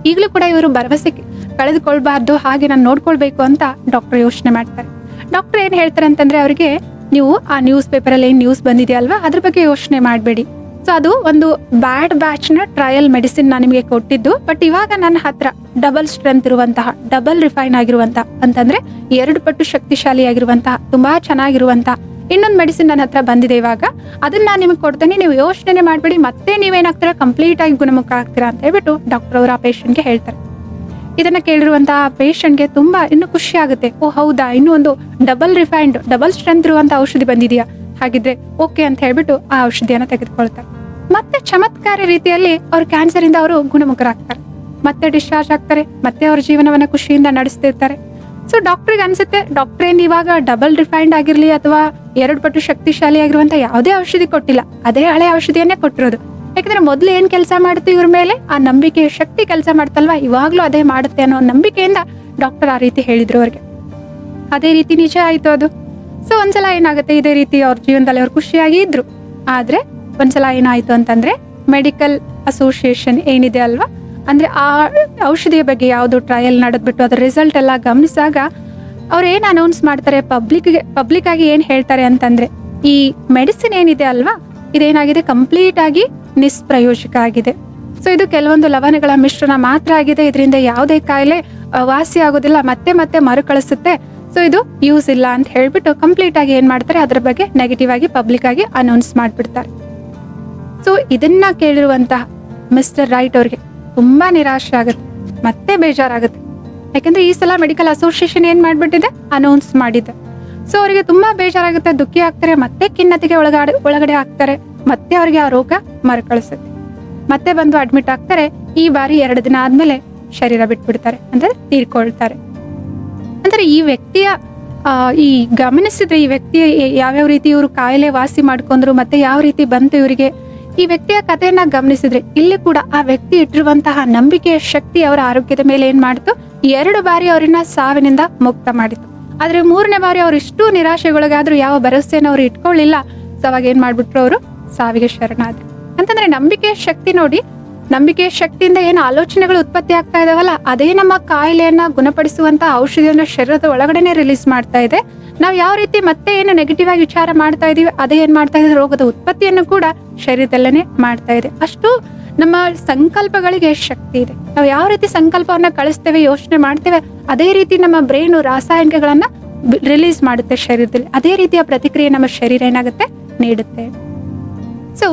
ಈಗಲೂ ಕೂಡ ಇವರು ಭರವಸೆ ಕಳೆದುಕೊಳ್ಬಾರ್ದು, ಹಾಗೆ ನಾನು ನೋಡ್ಕೊಳ್ಬೇಕು ಅಂತ ಡಾಕ್ಟರ್ ಯೋಚನೆ ಮಾಡ್ತಾರೆ. ಡಾಕ್ಟರ್ ಏನ್ ಹೇಳ್ತಾರೆ ಅಂತಂದ್ರೆ ಅವರಿಗೆ, ನೀವು ಆ ನ್ಯೂಸ್ ಪೇಪರ್ ಅಲ್ಲಿ ಏನ್ ನ್ಯೂಸ್ ಬಂದಿದೆಯಲ್ವಾ? ಅದ್ರ ಬಗ್ಗೆ ಯೋಚನೆ ಮಾಡಬೇಡಿ. ಸೊ ಅದು ಒಂದು ಬ್ಯಾಡ್ ಬ್ಯಾಚ್ನ ಟ್ರಯಲ್ ಮೆಡಿಸಿನ್ ನಾನು ನಿಮಗೆ ಕೊಟ್ಟಿದ್ದು. ಬಟ್ ಇವಾಗ ನನ್ನ ಹತ್ರ ಡಬಲ್ ಸ್ಟ್ರೆಂತ್ ಇರುವಂತಹ, ಡಬಲ್ ರಿಫೈನ್ ಆಗಿರುವಂತಹ ಅಂತಂದ್ರೆ ಎರಡು ಪಟ್ಟು ಶಕ್ತಿಶಾಲಿ ಆಗಿರುವಂತಹ ತುಂಬಾ ಚೆನ್ನಾಗಿರುವಂತಹ ಇನ್ನೊಂದು ಮೆಡಿಸಿನ್ ನನ್ನ ಹತ್ರ ಬಂದಿದೆ ಇವಾಗ. ಅದನ್ನ ನಾನು ನಿಮಗೆ ಕೊಡ್ತೇನೆ. ನೀವು ಯೋಚನೆ ಮಾಡಬೇಡಿ. ಮತ್ತೆ ನೀವೇನಾಗ್ತೀರಾ? ಕಂಪ್ಲೀಟ್ ಆಗಿ ಗುಣಮುಖ ಆಗ್ತೀರಾ ಅಂತ ಹೇಳ್ಬಿಟ್ಟು ಡಾಕ್ಟರ್ ಅವರು ಆ ಪೇಷಂಟ್ಗೆ ಹೇಳ್ತಾರೆ. ಇದನ್ನ ಕೇಳಿರುವಂತಹ ಪೇಷಂಟ್ಗೆ ತುಂಬಾ ಇನ್ನು ಖುಷಿ ಆಗುತ್ತೆ. ಓ ಹೌದಾ? ಇನ್ನೂ ಒಂದು ಡಬಲ್ ರಿಫೈನ್ಡ್, ಡಬಲ್ ಸ್ಟ್ರೆಂತ್ ಇರುವಂತಹ ಔಷಧಿ ಬಂದಿದೆಯಾ? ಹಾಗಿದ್ರೆ ಓಕೆ ಅಂತ ಹೇಳ್ಬಿಟ್ಟು ಆ ಔಷಧಿಯನ್ನ ತೆಗೆದುಕೊಳ್ತಾರೆ. ಮತ್ತೆ ಚಮತ್ಕಾರಿ ರೀತಿಯಲ್ಲಿ ಅವ್ರ ಕ್ಯಾನ್ಸರ್ ಇಂದ ಅವರು ಗುಣಮುಖರಾಗ್ತಾರೆ. ಮತ್ತೆ ಡಿಸ್ಚಾರ್ಜ್ ಆಗ್ತಾರೆ, ಮತ್ತೆ ಅವ್ರ ಜೀವನವನ್ನ ಖುಷಿಯಿಂದ ನಡೆಸ್ತಿರ್ತಾರೆ. ಸೊ ಡಾಕ್ಟ್ರಿಗೆ ಅನ್ಸುತ್ತೆ ಡಾಕ್ಟರ್ ಏನ್ ಇವಾಗ ಡಬಲ್ ರಿಫೈನ್ಡ್ ಆಗಿರ್ಲಿ ಅಥವಾ ಎರಡು ಪಟ್ಟು ಶಕ್ತಿಶಾಲಿ ಆಗಿರುವಂತ ಯಾವುದೇ ಔಷಧಿ ಕೊಟ್ಟಿಲ್ಲ. ಅದೇ ಹಳೆ ಔಷಧಿಯನ್ನೇ ಕೊಟ್ಟಿರೋದು. ಯಾಕಂದ್ರೆ ಮೊದಲು ಏನ್ ಕೆಲಸ ಮಾಡುತ್ತೆ ಇವ್ರ ಮೇಲೆ? ಆ ನಂಬಿಕೆ ಶಕ್ತಿ ಕೆಲಸ ಮಾಡ್ತಲ್ವಾ? ಇವಾಗ್ಲೂ ಅದೇ ಮಾಡುತ್ತೆ ಅನ್ನೋ ನಂಬಿಕೆಯಿಂದ ಡಾಕ್ಟರ್ ಆ ರೀತಿ ಹೇಳಿದ್ರು ಅವ್ರಿಗೆ. ಅದೇ ರೀತಿ ನಿಜ ಆಯ್ತು ಅದು. ಸೊ ಒಂದ್ಸಲ ಏನಾಗುತ್ತೆ? ಇದೇ ರೀತಿ ಅವ್ರ ಜೀವನದಲ್ಲಿ ಅವ್ರು ಖುಷಿಯಾಗಿ ಇದ್ರು. ಆದ್ರೆ ಒಂದ್ಸಲ ಏನಾಯ್ತು ಅಂತಂದ್ರೆ ಮೆಡಿಕಲ್ ಅಸೋಸಿಯೇಷನ್ ಏನಿದೆ ಅಲ್ವಾ? ಅಂದ್ರೆ ಆ ಔಷಧಿಯ ಬಗ್ಗೆ ಯಾವುದು ಟ್ರಯಲ್ ನಡೆದ್ಬಿಟ್ಟು ಅದ್ರ ರಿಸಲ್ಟ್ ಎಲ್ಲ ಗಮನಿಸಿದಾಗ ಅವ್ರು ಏನ್ ಅನೌನ್ಸ್ ಮಾಡ್ತಾರೆ? ಪಬ್ಲಿಕ್ಗೆ ಪಬ್ಲಿಕ್ ಆಗಿ ಏನ್ ಹೇಳ್ತಾರೆ ಅಂತಂದ್ರೆ ಈ ಮೆಡಿಸಿನ್ ಏನಿದೆ ಅಲ್ವಾ? ಇದೇನಾಗಿದೆ? ಕಂಪ್ಲೀಟ್ ಆಗಿ ನಿಸ್ಪ್ರಯೋಜಕ ಆಗಿದೆ. ಸೊ ಇದು ಕೆಲವೊಂದು ಲವಣಗಳ ಮಿಶ್ರಣ ಮಾತ್ರ ಆಗಿದೆ. ಇದರಿಂದ ಯಾವುದೇ ಕಾಯಿಲೆ ವಾಸಿ ಆಗೋದಿಲ್ಲ. ಮತ್ತೆ ಮತ್ತೆ ಮರುಕಳಿಸುತ್ತೆ ಸೊ ಇದು ಯೂಸ್ ಇಲ್ಲ ಅಂತ ಹೇಳ್ಬಿಟ್ಟು ಕಂಪ್ಲೀಟ್ ಆಗಿ ಏನ್ ಮಾಡ್ತಾರೆ? ಅದ್ರ ಬಗ್ಗೆ ನೆಗೆಟಿವ್ ಆಗಿ ಪಬ್ಲಿಕ್ ಆಗಿ ಅನೌನ್ಸ್ ಮಾಡ್ಬಿಡ್ತಾರೆ. ಸೊ ಇದನ್ನ ಕೇಳಿರುವಂತಹ ಮಿಸ್ಟರ್ ರೈಟ್ ಅವ್ರಿಗೆ ತುಂಬಾ ನಿರಾಶೆ ಆಗುತ್ತೆ, ಮತ್ತೆ ಬೇಜಾರಾಗುತ್ತೆ. ಯಾಕಂದ್ರೆ ಈ ಸಲ ಮೆಡಿಕಲ್ ಅಸೋಸಿಯೇಷನ್ ಏನ್ ಮಾಡ್ಬಿಟ್ಟಿದೆ? ಅನೌನ್ಸ್ ಮಾಡಿದೆ. ಸೊ ಅವರಿಗೆ ತುಂಬಾ ಬೇಜಾರಾಗುತ್ತೆ, ದುಃಖಿ ಆಗ್ತಾರೆ, ಮತ್ತೆ ಖಿನ್ನತೆಗೆ ಒಳಗಡೆ ಒಳಗಡೆ ಆಗ್ತಾರೆ, ಮತ್ತೆ ಅವರಿಗೆ ಆ ರೋಗ ಮರುಕಳಿಸುತ್ತೆ. ಮತ್ತೆ ಬಂದು ಅಡ್ಮಿಟ್ ಆಗ್ತಾರೆ, ಈ ಬಾರಿ ಎರಡು ದಿನ ಆದ್ಮೇಲೆ ಶರೀರ ಬಿಟ್ಬಿಡ್ತಾರೆ, ಅಂದ್ರೆ ತೀರ್ಕೊಳ್ತಾರೆ. ಅಂದ್ರೆ ಈ ವ್ಯಕ್ತಿಯ ಈ ಗಮನಿಸಿದ್ರೆ ಈ ವ್ಯಕ್ತಿ ಯಾವ್ಯಾವ ರೀತಿ ಇವರು ಕಾಯಿಲೆ ವಾಸಿ ಮಾಡ್ಕೊಂಡ್ರು, ಮತ್ತೆ ಯಾವ ರೀತಿ ಬಂತು ಇವರಿಗೆ ಈ ವ್ಯಕ್ತಿಯ ಕಥೆಯನ್ನ ಗಮನಿಸಿದ್ರೆ ಇಲ್ಲಿ ಕೂಡ ಆ ವ್ಯಕ್ತಿ ಇಟ್ಟಿರುವಂತಹ ನಂಬಿಕೆಯ ಶಕ್ತಿ ಅವರ ಆರೋಗ್ಯದ ಮೇಲೆ ಏನ್ ಮಾಡ್ತು? ಎರಡು ಬಾರಿ ಅವರನ್ನ ಸಾವಿನಿಂದ ಮುಕ್ತ ಮಾಡಿತು. ಆದ್ರೆ ಮೂರನೇ ಬಾರಿ ಅವ್ರು ಇಷ್ಟು ನಿರಾಶೆಗೊಳಗಾದ್ರೂ ಯಾವ ಭರವಸೆಯನ್ನು ಅವ್ರು ಇಟ್ಕೊಳ್ಳಿಲ್ಲ. ಸೊ ಅವಾಗ ಏನ್ ಮಾಡ್ಬಿಟ್ರು ಅವರು? ಸಾವಿಗೆ ಶರಣಾದ್ರು. ಅಂತಂದ್ರೆ ನಂಬಿಕೆಯ ಶಕ್ತಿ ನೋಡಿ ನಂಬಿಕೆಯ ಶಕ್ತಿಯಿಂದ ಏನು ಆಲೋಚನೆಗಳು ಉತ್ಪತ್ತಿ ಆಗ್ತಾ ಇದಾವಲ್ಲ, ಅದೇ ನಮ್ಮ ಕಾಯಿಲೆಯನ್ನ ಗುಣಪಡಿಸುವಂತ ಔಷಧಿಯನ್ನ ಶರೀರದ ಒಳಗಡೆನೆ ರಿಲೀಸ್ ಮಾಡ್ತಾ ಇದೆ. ನಾವು ಯಾವ ರೀತಿ ಮತ್ತೆ ಏನು ನೆಗೆಟಿವ್ ಆಗಿ ವಿಚಾರ ಮಾಡ್ತಾ ಇದೀವಿ, ಅದೇ ಏನ್ ಮಾಡ್ತಾ ಇದೆ, ರೋಗದ ಉತ್ಪತ್ತಿಯನ್ನು ಕೂಡ ಶರೀರದಲ್ಲೇನೆ ಮಾಡ್ತಾ ಇದೆ. ಅಷ್ಟು ನಮ್ಮ ಸಂಕಲ್ಪಗಳಿಗೆ ಶಕ್ತಿ ಇದೆ. ನಾವು ಯಾವ ರೀತಿ ಸಂಕಲ್ಪವನ್ನ ಕಳಿಸ್ತೇವೆ, ಯೋಚನೆ ಮಾಡ್ತೇವೆ, ಅದೇ ರೀತಿ ನಮ್ಮ ಬ್ರೈನು ರಾಸಾಯನಿಕಗಳನ್ನ ರಿಲೀಸ್ ಮಾಡುತ್ತೆ ಶರೀರದಲ್ಲಿ. ಅದೇ ರೀತಿಯ ಪ್ರತಿಕ್ರಿಯೆ ನಮ್ಮ ಶರೀರ ಏನಾಗುತ್ತೆ? ನೀಡುತ್ತೆ. ಸೊ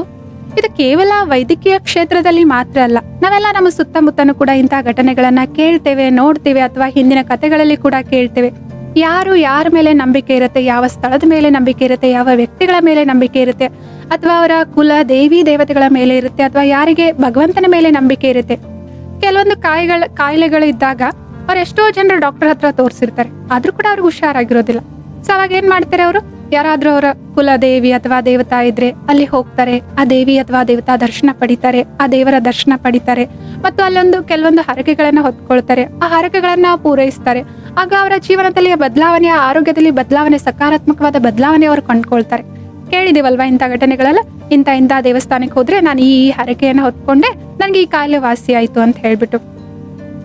ಇದು ಕೇವಲ ವೈದ್ಯಕೀಯ ಕ್ಷೇತ್ರದಲ್ಲಿ ಮಾತ್ರ ಅಲ್ಲ. ನಾವೆಲ್ಲ ನಮ್ಮ ಸುತ್ತಮುತ್ತನೂ ಕೂಡ ಇಂತಹ ಘಟನೆಗಳನ್ನ ಕೇಳ್ತೇವೆ, ನೋಡ್ತೇವೆ ಅಥವಾ ಹಿಂದಿನ ಕಥೆಗಳಲ್ಲಿ ಕೂಡ ಕೇಳ್ತೇವೆ. ಯಾರು ಯಾರ ಮೇಲೆ ನಂಬಿಕೆ ಇರುತ್ತೆ, ಯಾವ ಸ್ಥಳದ ಮೇಲೆ ನಂಬಿಕೆ ಇರುತ್ತೆ, ಯಾವ ವ್ಯಕ್ತಿಗಳ ಮೇಲೆ ನಂಬಿಕೆ ಇರುತ್ತೆ, ಅಥವಾ ಅವರ ಕುಲ ದೇವಿ ದೇವತೆಗಳ ಮೇಲೆ ಇರುತ್ತೆ, ಅಥವಾ ಯಾರಿಗೆ ಭಗವಂತನ ಮೇಲೆ ನಂಬಿಕೆ ಇರುತ್ತೆ. ಕೆಲವೊಂದು ಕಾಯಿಗಳ, ಕಾಯಿಲೆಗಳು ಇದ್ದಾಗ ಅವ್ರು ಎಷ್ಟೋ ಜನರು ಡಾಕ್ಟರ್ ಹತ್ರ ತೋರಿಸಿರ್ತಾರೆ. ಆದ್ರೂ ಕೂಡ ಅವ್ರಿಗೆ ಹುಷಾರಾಗಿರೋದಿಲ್ಲ. ಸೊ ಅವಾಗ ಏನ್ ಮಾಡ್ತಾರೆ ಅವರು? ಯಾರಾದ್ರೂ ಅವರ ಕುಲ ದೇವಿ ಅಥವಾ ದೇವತಾ ಇದ್ರೆ ಅಲ್ಲಿ ಹೋಗ್ತಾರೆ, ಆ ದೇವಿ ಅಥವಾ ದೇವತಾ ದರ್ಶನ ಪಡಿತಾರೆ, ಆ ದೇವರ ದರ್ಶನ ಪಡಿತಾರೆ, ಮತ್ತು ಅಲ್ಲೊಂದು ಕೆಲವೊಂದು ಹರಕೆಗಳನ್ನ ಹೊತ್ಕೊಳ್ತಾರೆ. ಆ ಹರಕೆಗಳನ್ನ ಪೂರೈಸ್ತಾರೆ. ಆಗ ಅವರ ಜೀವನದಲ್ಲಿ ಬದಲಾವಣೆ ಆರೋಗ್ಯದಲ್ಲಿ ಬದಲಾವಣೆ, ಸಕಾರಾತ್ಮಕವಾದ ಬದಲಾವಣೆ ಅವರು ಕಂಡ್ಕೊಳ್ತಾರೆ. ಕೇಳಿದಿವಲ್ವಾ ಇಂಥ ಘಟನೆಗಳೆಲ್ಲ? ಇಂಥ ಇಂಥ ದೇವಸ್ಥಾನಕ್ಕೆ ಹೋದ್ರೆ ನಾನು ಈ ಹರಕೆಯನ್ನು ಹೊತ್ಕೊಂಡೆ ನನಗೆ ಈ ಕಾಯಿಲೆ ವಾಸಿ ಆಯ್ತು ಅಂತ ಹೇಳ್ಬಿಟ್ಟು.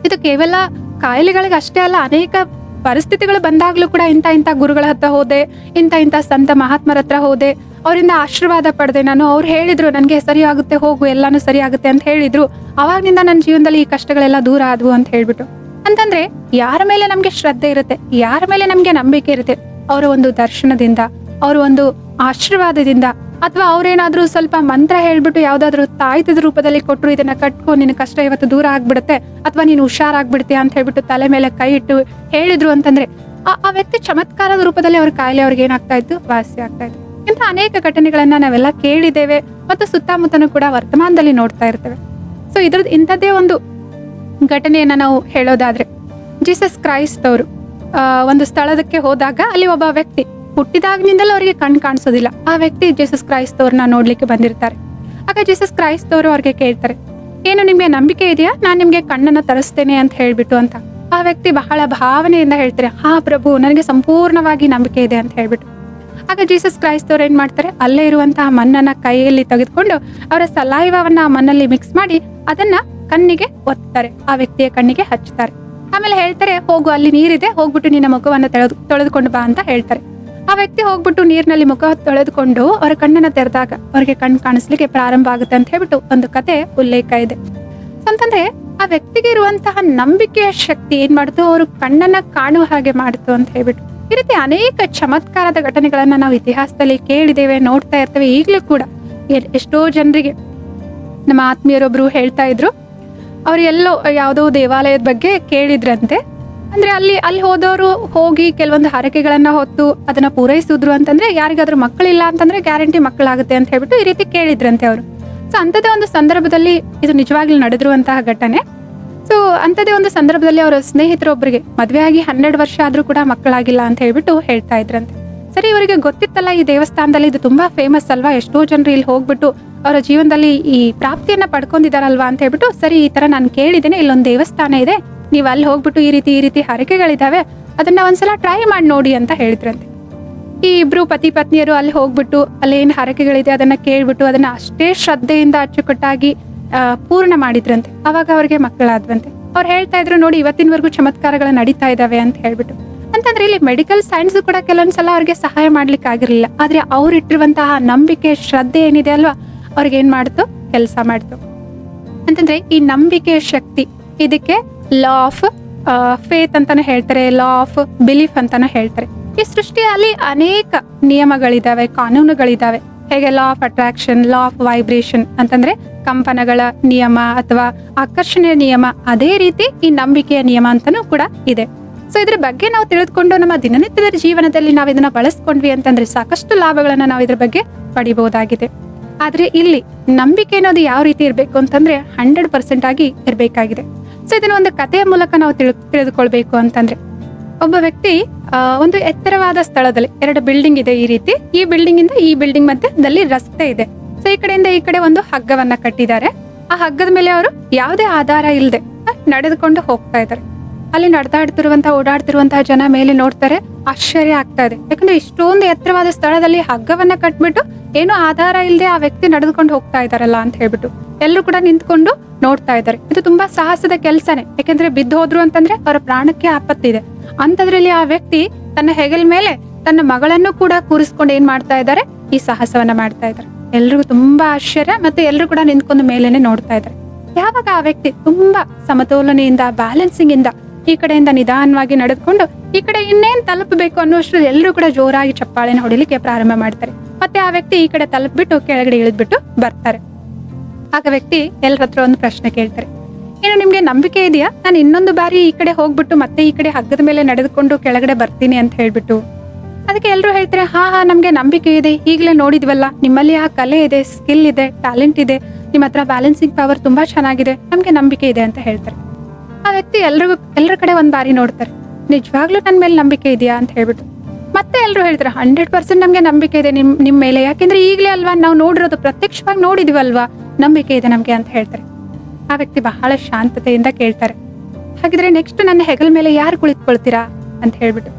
ಇದು ಕೇವಲ ಕಾಯಿಲೆಗಳಿಗೆ ಅಷ್ಟೇ ಅಲ್ಲ, ಅನೇಕ ಪರಿಸ್ಥಿತಿಗಳು ಬಂದಾಗ್ಲೂ ಕೂಡ ಇಂಥ ಇಂಥ ಗುರುಗಳ ಹತ್ರ ಹೋದೆ, ಇಂಥ ಇಂಥ ಸಂತ ಮಹಾತ್ಮರ ಹತ್ರ ಹೋದೆ, ಅವರಿಂದ ಆಶೀರ್ವಾದ ಪಡೆದೆ. ನಾನು ಅವ್ರು ಹೇಳಿದ್ರು, ನನಗೆ ಸರಿಯಾಗುತ್ತೆ, ಹೋಗು, ಎಲ್ಲಾನು ಸರಿಯಾಗುತ್ತೆ ಅಂತ ಹೇಳಿದ್ರು. ಅವಾಗ್ನಿಂದ ನನ್ನ ಜೀವನದಲ್ಲಿ ಈ ಕಷ್ಟಗಳೆಲ್ಲ ದೂರ ಆದವು ಅಂತ ಹೇಳ್ಬಿಟ್ಟು. ಅಂತಂದ್ರೆ, ಯಾರ ಮೇಲೆ ನಮ್ಗೆ ಶ್ರದ್ಧೆ ಇರುತ್ತೆ, ಯಾರ ಮೇಲೆ ನಮ್ಗೆ ನಂಬಿಕೆ ಇರುತ್ತೆ, ಅವರ ಒಂದು ದರ್ಶನದಿಂದ, ಅವರ ಒಂದು ಆಶೀರ್ವಾದದಿಂದ ಅಥವಾ ಅವ್ರೇನಾದ್ರೂ ಸ್ವಲ್ಪ ಮಂತ್ರ ಹೇಳ್ಬಿಟ್ಟು ಯಾವ್ದಾದ್ರು ತಾಯ್ತದ ರೂಪದಲ್ಲಿ ಕೊಟ್ಟರು ಇದನ್ನ ಕಟ್ಕೊ, ನಿನ್ನ ಕಷ್ಟ ಇವತ್ತು ದೂರ ಆಗ್ಬಿಡುತ್ತೆ, ಅಥವಾ ನೀನು ಹುಷಾರಾಗ್ಬಿಡ್ತೀಯ ಅಂತ ಹೇಳ್ಬಿಟ್ಟು ತಲೆ ಮೇಲೆ ಕೈ ಇಟ್ಟು ಹೇಳಿದ್ರು ಅಂತಂದ್ರೆ, ಆ ವ್ಯಕ್ತಿ ಚಮತ್ಕಾರದ ರೂಪದಲ್ಲಿ ಅವ್ರ ಕಾಯಿಲೆ ಅವ್ರಿಗೆ ಏನಾಗ್ತಾ ಇತ್ತು? ವಾಸಿ ಆಗ್ತಾ ಇತ್ತು. ಇಂಥ ಅನೇಕ ಘಟನೆಗಳನ್ನ ನಾವೆಲ್ಲ ಕೇಳಿದ್ದೇವೆ ಮತ್ತು ಸುತ್ತಮುತ್ತನೂ ಕೂಡ ವರ್ತಮಾನದಲ್ಲಿ ನೋಡ್ತಾ ಇರ್ತೇವೆ. ಸೊ ಇದ್ರದ್ದು ಇಂಥದ್ದೇ ಒಂದು ಘಟನೆಯನ್ನ ನಾವು ಹೇಳೋದಾದ್ರೆ ಜೀಸಸ್ ಕ್ರೈಸ್ಟ್ ಅವರು ಒಂದು ಸ್ಥಳದಕ್ಕೆ ಹೋದಾಗ ಅಲ್ಲಿ ಒಬ್ಬ ವ್ಯಕ್ತಿ ಹುಟ್ಟಿದಾಗಿನಿಂದಲೂ ಅವರಿಗೆ ಕಣ್ಣು ಕಾಣಿಸೋದಿಲ್ಲ. ಆ ವ್ಯಕ್ತಿ ಜೀಸಸ್ ಕ್ರೈಸ್ಟ್ ಅವ್ರನ್ನ ನೋಡ್ಲಿಕ್ಕೆ ಬಂದಿರ್ತಾರೆ. ಆಗ ಜೀಸಸ್ ಕ್ರೈಸ್ಟ್ ಅವರು ಅವ್ರಿಗೆ ಕೇಳ್ತಾರೆ, ಏನು ನಿಮಗೆ ನಂಬಿಕೆ ಇದೆಯಾ? ನಾನು ನಿಮಗೆ ಕಣ್ಣನ್ನ ತರಿಸ್ತೇನೆ ಅಂತ ಹೇಳ್ಬಿಟ್ಟು ಅಂತ. ಆ ವ್ಯಕ್ತಿ ಬಹಳ ಭಾವನೆಯಿಂದ ಹೇಳ್ತಾರೆ, ಹಾ ಪ್ರಭು, ನನಗೆ ಸಂಪೂರ್ಣವಾಗಿ ನಂಬಿಕೆ ಇದೆ ಅಂತ ಹೇಳ್ಬಿಟ್ಟು. ಆಗ ಜೀಸಸ್ ಕ್ರೈಸ್ತವ್ರು ಏನ್ ಮಾಡ್ತಾರೆ, ಅಲ್ಲೇ ಇರುವಂತಹ ಮಣ್ಣನ್ನ ಕೈಯಲ್ಲಿ ತೆಗೆದುಕೊಂಡು ಅವರ ಸಲೈವವನ್ನ ಆ ಮಣ್ಣಲ್ಲಿ ಮಿಕ್ಸ್ ಮಾಡಿ ಅದನ್ನ ಕಣ್ಣಿಗೆ ಒತ್ತಾರೆ, ಆ ವ್ಯಕ್ತಿಯ ಕಣ್ಣಿಗೆ ಹಚ್ಚುತ್ತಾರೆ. ಆಮೇಲೆ ಹೇಳ್ತಾರೆ, ಹೋಗು, ಅಲ್ಲಿ ನೀರಿದೆ, ಹೋಗ್ಬಿಟ್ಟು ನಿನ್ನ ಮುಖವನ್ನ ತೊಳೆದು, ತೊಳೆದುಕೊಂಡು ಬಾ ಅಂತ ಹೇಳ್ತಾರೆ. ಆ ವ್ಯಕ್ತಿ ಹೋಗ್ಬಿಟ್ಟು ನೀರಿನಲ್ಲಿ ಮುಖ ತೊಳೆದುಕೊಂಡು ಅವರ ಕಣ್ಣನ್ನ ತೆರೆದಾಗ ಅವರಿಗೆ ಕಣ್ಣು ಕಾಣಿಸ್ಲಿಕ್ಕೆ ಪ್ರಾರಂಭ ಆಗುತ್ತೆ ಅಂತ ಹೇಳ್ಬಿಟ್ಟು ಒಂದು ಕತೆ ಉಲ್ಲೇಖ ಇದೆ. ಅಂತಂದ್ರೆ ಆ ವ್ಯಕ್ತಿಗೆ ಇರುವಂತಹ ನಂಬಿಕೆಯ ಶಕ್ತಿ ಏನ್ ಮಾಡ್ತು? ಅವರು ಕಣ್ಣನ್ನ ಕಾಣುವ ಹಾಗೆ ಮಾಡ್ತು ಅಂತ ಹೇಳ್ಬಿಟ್ಟು. ಈ ರೀತಿ ಅನೇಕ ಚಮತ್ಕಾರದ ಘಟನೆಗಳನ್ನ ನಾವು ಇತಿಹಾಸದಲ್ಲಿ ಕೇಳಿದ್ದೇವೆ, ನೋಡ್ತಾ ಇರ್ತೇವೆ. ಈಗಲೂ ಕೂಡ ಎಷ್ಟೋ ಜನರಿಗೆ ನಮ್ಮ ಆತ್ಮೀಯರೊಬ್ರು ಹೇಳ್ತಾ ಇದ್ರು. ಅವ್ರು ಎಲ್ಲೋ ಯಾವುದೋ ದೇವಾಲಯದ ಬಗ್ಗೆ ಕೇಳಿದ್ರಂತೆ. ಅಂದ್ರೆ ಅಲ್ಲಿ ಅಲ್ಲಿ ಹೋದವರು ಹೋಗಿ ಕೆಲವೊಂದು ಹರಕೆಗಳನ್ನ ಹೊತ್ತು ಅದನ್ನ ಪೂರೈಸಿದ್ರು ಅಂತಂದ್ರೆ ಯಾರಿಗಾದ್ರೂ ಮಕ್ಕಳಿಲ್ಲ ಅಂತಂದ್ರೆ ಗ್ಯಾರಂಟಿ ಮಕ್ಕಳಾಗುತ್ತೆ ಅಂತ ಹೇಳ್ಬಿಟ್ಟು ಈ ರೀತಿ ಕೇಳಿದ್ರಂತೆ ಅವರು. ಸೊ ಅಂಥದ್ದೇ ಒಂದು ಸಂದರ್ಭದಲ್ಲಿ ಇದು ನಿಜವಾಗ್ಲೂ ನಡೆದಿರುವಂತಹ ಘಟನೆ. ಸೊ ಅಂಥದ್ದೇ ಒಂದು ಸಂದರ್ಭದಲ್ಲಿ ಅವರ ಸ್ನೇಹಿತರೊಬ್ಬರಿಗೆ ಮದುವೆ ಆಗಿ ಹನ್ನೆರಡು ವರ್ಷ ಆದ್ರೂ ಕೂಡ ಮಕ್ಕಳಾಗಿಲ್ಲ ಅಂತ ಹೇಳ್ಬಿಟ್ಟು ಹೇಳ್ತಾ ಇದ್ರಂತೆ. ಸರಿ, ಇವರಿಗೆ ಗೊತ್ತಿತ್ತಲ್ಲ ಈ ದೇವಸ್ಥಾನದಲ್ಲಿ ಇದು ತುಂಬಾ ಫೇಮಸ್ ಅಲ್ವಾ? ಎಷ್ಟೋ ಜನರು ಇಲ್ಲಿ ಹೋಗ್ಬಿಟ್ಟು ಅವರ ಜೀವನದಲ್ಲಿ ಈ ಪ್ರಾಪ್ತಿಯನ್ನ ಪಡ್ಕೊಂಡಿದಾರಲ್ವಾ ಅಂತ ಹೇಳ್ಬಿಟ್ಟು ಸರಿ, ಈ ತರ ನಾನು ಕೇಳಿದ್ದೇನೆ, ಇಲ್ಲೊಂದು ದೇವಸ್ಥಾನ ಇದೆ. ನೀವು ಅಲ್ಲಿ ಹೋಗ್ಬಿಟ್ಟು ಈ ರೀತಿ ಈ ರೀತಿ ಹರಕೆಗಳಿದಾವೆ, ಅದನ್ನ ಒಂದ್ಸಲ ಟ್ರೈ ಮಾಡಿ ನೋಡಿ ಅಂತ ಹೇಳಿದ್ರಂತೆ. ಈ ಇಬ್ರು ಪತಿ ಪತ್ನಿಯರು ಅಲ್ಲಿ ಹೋಗ್ಬಿಟ್ಟು, ಅಲ್ಲಿ ಏನ್ ಹರಕೆಗಳಿದೆ ಅದನ್ನ ಕೇಳ್ಬಿಟ್ಟು, ಅದನ್ನ ಅಷ್ಟೇ ಶ್ರದ್ಧೆಯಿಂದ ಅಚ್ಚುಕಟ್ಟಾಗಿ ಪೂರ್ಣ ಮಾಡಿದ್ರಂತೆ. ಅವಾಗ ಅವ್ರಿಗೆ ಮಕ್ಕಳಾದ್ವಂತೆ. ಅವ್ರು ಹೇಳ್ತಾ ಇದ್ರು, ನೋಡಿ, ಇವತ್ತಿನವರೆಗೂ ಚಮತ್ಕಾರಗಳು ನಡೀತಾ ಇದಾವೆ ಅಂತ ಹೇಳ್ಬಿಟ್ಟು. ಅಂತಂದ್ರೆ ಇಲ್ಲಿ ಮೆಡಿಕಲ್ ಸೈನ್ಸ್ ಕೂಡ ಕೆಲವೊಂದ್ಸಲ ಅವ್ರಿಗೆ ಸಹಾಯ ಮಾಡ್ಲಿಕ್ಕೆ ಆಗಿರ್ಲಿಲ್ಲ. ಆದ್ರೆ ಅವ್ರು ಇಟ್ಟಿರುವಂತಹ ನಂಬಿಕೆ, ಶ್ರದ್ಧೆ ಏನಿದೆ ಅಲ್ವಾ, ಅವ್ರಿಗೆ ಏನ್ ಮಾಡ್ತು? ಕೆಲಸ ಮಾಡ್ತು. ಅಂತಂದ್ರೆ ಈ ನಂಬಿಕೆ ಶಕ್ತಿ, ಇದಕ್ಕೆ ಲಾ ಆಫ್ ಫೇತ್ ಅಂತಾನೆ ಹೇಳ್ತಾರೆ ಲಾ ಆಫ್ ಬಿಲೀಫ್ ಅಂತಾನೆ ಹೇಳ್ತಾರೆ. ಈ ಸೃಷ್ಟಿಯಲ್ಲಿ ಅನೇಕ ನಿಯಮಗಳಿದಾವೆ, ಕಾನೂನುಗಳಿದಾವೆ. ಹೇಗೆ law of attraction law of vibration ಅಂತಂದ್ರೆ ಕಂಪನಗಳ ನಿಯಮ ಅಥವಾ ಆಕರ್ಷಣೆಯ ನಿಯಮ, ಅದೇ ರೀತಿ ಈ ನಂಬಿಕೆಯ ನಿಯಮ ಅಂತಾನೂ ಕೂಡ ಇದೆ. ಸೊ ಇದ್ರ ಬಗ್ಗೆ ನಾವು ತಿಳಿದುಕೊಂಡು ನಮ್ಮ ದಿನನಿತ್ಯದ ಜೀವನದಲ್ಲಿ ನಾವು ಇದನ್ನ ಬಳಸ್ಕೊಂಡ್ವಿ ಅಂತಂದ್ರೆ ಸಾಕಷ್ಟು ಲಾಭಗಳನ್ನ ನಾವು ಇದ್ರ ಬಗ್ಗೆ ಪಡಿಬಹುದಾಗಿದೆ. ಆದ್ರೆ ಇಲ್ಲಿ ನಂಬಿಕೆ ಅನ್ನೋದು ಯಾವ ರೀತಿ ಇರಬೇಕು ಅಂತಂದ್ರೆ ಹಂಡ್ರೆಡ್ ಪರ್ಸೆಂಟ್ ಆಗಿ ಇರಬೇಕಾಗಿದೆ. ಸೊ ಇದನ್ನ ಒಂದು ಕಥೆಯ ಮೂಲಕ ನಾವು ತಿಳಿ, ತಿಳಿದುಕೊಳ್ಬೇಕು ಅಂತಂದ್ರೆ, ಒಬ್ಬ ವ್ಯಕ್ತಿ ಒಂದು ಎತ್ತರವಾದ ಸ್ಥಳದಲ್ಲಿ ಎರಡು ಬಿಲ್ಡಿಂಗ್ ಇದೆ ಈ ರೀತಿ. ಈ ಬಿಲ್ಡಿಂಗ್ ಇಂದ ಈ ಬಿಲ್ಡಿಂಗ್ ಮಧ್ಯದಲ್ಲಿ ರಸ್ತೆ ಇದೆ. ಸೊ, ಈ ಕಡೆಯಿಂದ ಈ ಕಡೆ ಒಂದು ಹಗ್ಗವನ್ನ ಕಟ್ಟಿದ್ದಾರೆ. ಆ ಹಗ್ಗದ ಮೇಲೆ ಅವರು ಯಾವುದೇ ಆಧಾರ ಇಲ್ಲದೆ ನಡೆದುಕೊಂಡು ಹೋಗ್ತಾ ಇದ್ದಾರೆ. ಅಲ್ಲಿ ನಡೆದಾಡ್ತಿರುವಂತಹ, ಓಡಾಡ್ತಿರುವಂತಹ ಜನ ಮೇಲೆ ನೋಡ್ತಾರೆ. ಆಶ್ಚರ್ಯ ಆಗ್ತಾ ಇದೆ. ಯಾಕಂದ್ರೆ ಇಷ್ಟೊಂದು ಎತ್ತರವಾದ ಸ್ಥಳದಲ್ಲಿ ಹಗ್ಗವನ್ನ ಕಟ್ಬಿಟ್ಟು ಏನೋ ಆಧಾರ ಇಲ್ಲದೆ ಆ ವ್ಯಕ್ತಿ ನಡೆದುಕೊಂಡು ಹೋಗ್ತಾ ಇದಾರಲ್ಲ ಅಂತ ಹೇಳ್ಬಿಟ್ಟು ಎಲ್ಲರೂ ಕೂಡ ನಿಂತ್ಕೊಂಡು ನೋಡ್ತಾ ಇದ್ದಾರೆ. ಇದು ತುಂಬಾ ಸಾಹಸದ ಕೆಲ್ಸನೇ. ಯಾಕಂದ್ರೆ ಬಿದ್ದು ಹೋದ್ರು ಅಂತಂದ್ರೆ ಅವರ ಪ್ರಾಣಕ್ಕೆ ಆಪತ್ತಿದೆ ಅಂತದ್ರಲ್ಲಿ ಆ ವ್ಯಕ್ತಿ ತನ್ನ ಹೆಗಲ್ ಮೇಲೆ ತನ್ನ ಮಗಳನ್ನು ಕೂಡ ಕೂರಿಸ್ಕೊಂಡು ಏನ್ ಮಾಡ್ತಾ ಇದ್ದಾರೆ? ಈ ಸಾಹಸವನ್ನ ಮಾಡ್ತಾ ಇದ್ದಾರೆ. ಎಲ್ರಿಗೂ ತುಂಬಾ ಆಶ್ಚರ್ಯ ಮತ್ತೆ ಎಲ್ಲರೂ ಕೂಡ ನಿಂತ್ಕೊಂಡು ಮೇಲೇನೆ ನೋಡ್ತಾ ಇದ್ದಾರೆ. ಯಾವಾಗ ಆ ವ್ಯಕ್ತಿ ತುಂಬಾ ಸಮತೋಲನೆಯಿಂದ ಬ್ಯಾಲೆನ್ಸಿಂಗ್ ಇಂದ ಈ ಕಡೆಯಿಂದ ನಿಧಾನವಾಗಿ ನಡೆದುಕೊಂಡು ಈ ಕಡೆ ಇನ್ನೇನ್ ತಲುಪಬೇಕು ಅನ್ನೋಷ್ಟು ಎಲ್ಲರೂ ಕೂಡ ಜೋರಾಗಿ ಚಪ್ಪಾಳೆನ ಹೊಡಿಲಿಕ್ಕೆ ಪ್ರಾರಂಭ ಮಾಡ್ತಾರೆ. ಮತ್ತೆ ಆ ವ್ಯಕ್ತಿ ಈ ಕಡೆ ತಲುಪಿಬಿಟ್ಟು ಕೆಳಗಡೆ ಇಳಿದ್ಬಿಟ್ಟು ಬರ್ತಾರೆ. ಆಗ ವ್ಯಕ್ತಿ ಎಲ್ಲರ ಹತ್ರ ಒಂದು ಪ್ರಶ್ನೆ ಕೇಳ್ತಾರೆ. ಏನು ನಿಮ್ಗೆ ನಂಬಿಕೆ ಇದೆಯಾ? ನಾನು ಇನ್ನೊಂದು ಬಾರಿ ಈ ಕಡೆ ಹೋಗ್ಬಿಟ್ಟು ಮತ್ತೆ ಈ ಕಡೆ ಹಗ್ಗದ ಮೇಲೆ ನಡೆದುಕೊಂಡು ಕೆಳಗಡೆ ಬರ್ತೀನಿ ಅಂತ ಹೇಳ್ಬಿಟ್ಟು. ಅದಕ್ಕೆ ಎಲ್ಲರೂ ಹೇಳ್ತಾರೆ, ಹಾ ಹಾ, ನಮ್ಗೆ ನಂಬಿಕೆ ಇದೆ. ಈಗಲೇ ನೋಡಿದ್ವಲ್ಲ, ನಿಮ್ಮಲ್ಲಿ ಆ ಕಲೆ ಇದೆ ಸ್ಕಿಲ್ ಇದೆ ಟ್ಯಾಲೆಂಟ್ ಇದೆ. ನಿಮ್ಮ ಹತ್ರ ಬ್ಯಾಲೆನ್ಸಿಂಗ್ ಪವರ್ ತುಂಬಾ ಚೆನ್ನಾಗಿದೆ. ನಮ್ಗೆ ನಂಬಿಕೆ ಇದೆ ಅಂತ ಹೇಳ್ತಾರೆ. ಆ ವ್ಯಕ್ತಿ ಎಲ್ರಿಗೂ ಎಲ್ಲರ ಕಡೆ ಒಂದ್ ಬಾರಿ ನೋಡ್ತಾರೆ. ನಿಜವಾಗ್ಲೂ ನನ್ನ ಮೇಲೆ ನಂಬಿಕೆ ಇದೆಯಾ ಅಂತ ಹೇಳ್ಬಿಟ್ಟು. ಮತ್ತೆ ಎಲ್ಲರೂ ಹೇಳ್ತಾರೆ, ಹಂಡ್ರೆಡ್ ಪರ್ಸೆಂಟ್ ನಮ್ಗೆ ನಂಬಿಕೆ ಇದೆ ನಿಮ್ ನಿಮ್ ಮೇಲೆ. ಯಾಕೆಂದ್ರೆ ಈಗಲೇ ಅಲ್ವಾ, ನಾವು ನೋಡಿರೋದು ಪ್ರತ್ಯಕ್ಷವಾಗಿ ನೋಡಿದೀವಲ್ವಾ ನಂಬಿಕೆ ಇದೆ ನಮ್ಗೆ ಅಂತ ಹೇಳ್ತಾರೆ. ಆ ವ್ಯಕ್ತಿ ಬಹಳ ಶಾಂತತೆಯಿಂದ ಕೇಳ್ತಾರೆ. ಹಾಗಿದ್ರೆ ನೆಕ್ಸ್ಟ್ ನನ್ನ ಹೆಗಲ ಮೇಲೆ ಯಾರು ಕುಳಿತುಕೊಳ್ತೀರಾ ಅಂತ ಹೇಳ್ಬಿಟ್ಟು.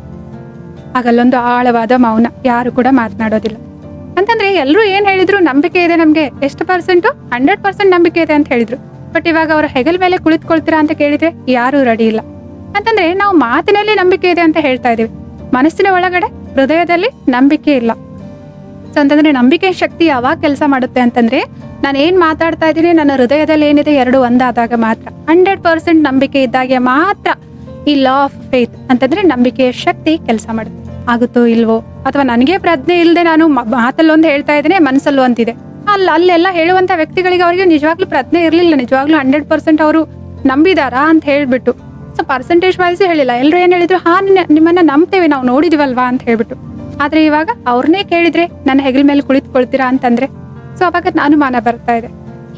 ಆಗಲ್ಲೊಂದು ಆಳವಾದ ಮೌನ, ಯಾರು ಕೂಡ ಮಾತನಾಡೋದಿಲ್ಲ. ಅಂತಂದ್ರೆ ಎಲ್ಲರೂ ಏನ್ ಹೇಳಿದ್ರು, ನಂಬಿಕೆ ಇದೆ ನಮ್ಗೆ. ಎಷ್ಟು ಪರ್ಸೆಂಟು? ಹಂಡ್ರೆಡ್ ಪರ್ಸೆಂಟ್ ನಂಬಿಕೆ ಇದೆ ಅಂತ ಹೇಳಿದ್ರು. ಬಟ್ ಇವಾಗ ಅವ್ರ ಹೆಗಲ್ ಮೇಲೆ ಕುಳಿತುಕೊಳ್ತೀರಾ ಅಂತ ಕೇಳಿದ್ರೆ ಯಾರು ರೆಡಿ ಇಲ್ಲ. ಅಂತಂದ್ರೆ ನಾವು ಮಾತಿನಲ್ಲಿ ನಂಬಿಕೆ ಇದೆ ಅಂತ ಹೇಳ್ತಾ ಇದೀವಿ. ಮನಸ್ಸಿನ ಒಳಗಡೆ ಹೃದಯದಲ್ಲಿ ನಂಬಿಕೆ ಇಲ್ಲ. ಸೊ ಅಂತಂದ್ರೆ ನಂಬಿಕೆ ಶಕ್ತಿ ಯಾವಾಗ ಕೆಲಸ ಮಾಡುತ್ತೆ ಅಂತಂದ್ರೆ ನಾನು ಏನ್ ಮಾತಾಡ್ತಾ ಇದ್ದೀನಿ ನನ್ನ ಹೃದಯದಲ್ಲಿ ಏನಿದೆ ಎರಡು ಒಂದಾದಾಗ ಮಾತ್ರ. ಹಂಡ್ರೆಡ್ ಪರ್ಸೆಂಟ್ ನಂಬಿಕೆ ಇದ್ದಾಗೆ ಮಾತ್ರ ಈ ಲಾ ಆಫ್ ಫೇತ್ ಅಂತಂದ್ರೆ ನಂಬಿಕೆಯ ಶಕ್ತಿ ಕೆಲಸ ಮಾಡುತ್ತೆ. ಆಗುತ್ತೋ ಇಲ್ವೋ? ಅಥವಾ ನನಗೆ ಪ್ರಜ್ಞೆ ಇಲ್ಲದೆ ನಾನು ಮಾತಲ್ಲೊಂದು ಹೇಳ್ತಾ ಇದ್ದೇನೆ ಮನಸ್ಸಲ್ಲೂ ಅಂತಿದೆ. ಅಲ್ಲ, ಅಲ್ಲೆಲ್ಲ ಹೇಳುವಂತ ವ್ಯಕ್ತಿಗಳಿಗೆ ಅವರಿಗೆ ನಿಜವಾಗ್ಲೂ ಪ್ರಜ್ಞೆ ಇರಲಿಲ್ಲ. ನಿಜವಾಗ್ಲೂ ಹಂಡ್ರೆಡ್ ಪರ್ಸೆಂಟ್ ಅವರು ನಂಬಿದಾರಾ ಅಂತ ಹೇಳ್ಬಿಟ್ಟು. ಸೊ ಪರ್ಸೆಂಟೇಜ್ ವೈಸ್ ಹೇಳಿಲ್ಲ. ಎಲ್ಲರೂ ಏನ್ ಹೇಳಿದ್ರು? ಹಾ ನಿಮ್ಮನ್ನ ನಂಬ್ತೇವೆ, ನಾವು ನೋಡಿದಿವಲ್ವಾ ಅಂತ ಹೇಳ್ಬಿಟ್ಟು. ಆದ್ರೆ ಇವಾಗ ಅವ್ರನ್ನೇ ಕೇಳಿದ್ರೆ ನನ್ನ ಹೆಗಲ ಮೇಲೆ ಕುಳಿತುಕೊಳ್ತೀರಾ ಅಂತಂದ್ರೆ ಸೊ ಅವಾಗ ಅನುಮಾನ ಬರ್ತಾ ಇದೆ.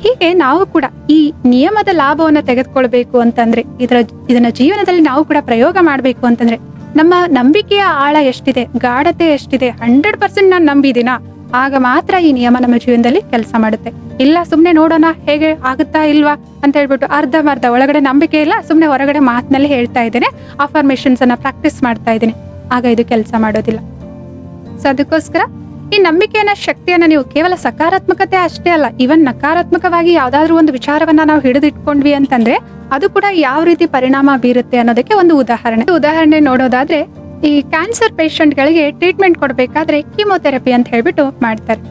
ಹೀಗೆ ನಾವು ಕೂಡ ಈ ನಿಯಮದ ಲಾಭವನ್ನು ತೆಗೆದುಕೊಳ್ಬೇಕು ಅಂತಂದ್ರೆ, ಇದರ, ಇದನ್ನ ಜೀವನದಲ್ಲಿ ನಾವು ಕೂಡ ಪ್ರಯೋಗ ಮಾಡಬೇಕು ಅಂತಂದ್ರೆ, ನಮ್ಮ ನಂಬಿಕೆಯ ಆಳ ಎಷ್ಟಿದೆ, ಗಾಢತೆ ಎಷ್ಟಿದೆ, ಹಂಡ್ರೆಡ್ ಪರ್ಸೆಂಟ್ ನಾನು ನಂಬಿದ್ದೀನಾ? ಆಗ ಮಾತ್ರ ಈ ನಿಯಮ ನಮ್ಮ ಜೀವನದಲ್ಲಿ ಕೆಲಸ ಮಾಡುತ್ತೆ. ಇಲ್ಲ ಸುಮ್ಮನೆ ನೋಡೋಣ ಹೇಗೆ ಆಗುತ್ತಾ ಇಲ್ವಾ ಅಂತ ಹೇಳ್ಬಿಟ್ಟು ಅರ್ಧ ಮರ್ಧ ಒಳಗಡೆ ನಂಬಿಕೆ ಇಲ್ಲ ಸುಮ್ಮನೆ ಹೊರಗಡೆ ಮಾತಿನಲ್ಲಿ ಹೇಳ್ತಾ ಇದ್ದೇನೆ ಅಫರ್ಮೇಶನ್ಸ್ ಅನ್ನ ಪ್ರಾಕ್ಟೀಸ್ ಮಾಡ್ತಾ ಇದ್ದೀನಿ. ಆಗ ಇದು ಕೆಲಸ ಮಾಡೋದಿಲ್ಲ. ಸೊ ಅದಕ್ಕೋಸ್ಕರ ಈ ನಂಬಿಕೆಯನ್ನ, ಶಕ್ತಿಯನ್ನ ನೀವು ಕೇವಲ ಸಕಾರಾತ್ಮಕತೆ ಅಷ್ಟೇ ಅಲ್ಲ ಇವನ್ ನಕಾರಾತ್ಮಕವಾಗಿ ಯಾವ್ದಾದ್ರು ಒಂದು ವಿಚಾರವನ್ನ ನಾವು ಹಿಡಿದಿಟ್ಕೊಂಡ್ವಿ ಅಂತಂದ್ರೆ ಅದು ಕೂಡ ಯಾವ ರೀತಿ ಪರಿಣಾಮ ಬೀರುತ್ತೆ ಅನ್ನೋದಕ್ಕೆ ಒಂದು ಉದಾಹರಣೆ. ಉದಾಹರಣೆ ನೋಡೋದಾದ್ರೆ ಈ ಕ್ಯಾನ್ಸರ್ ಗಳಿಗೆ ಟ್ರೀಟ್ಮೆಂಟ್ ಕೊಡಬೇಕಾದ್ರೆ ಕೀಮೋಥೆರಪಿ ಅಂತ ಹೇಳ್ಬಿಟ್ಟು ಮಾಡ್ತಾರೆ.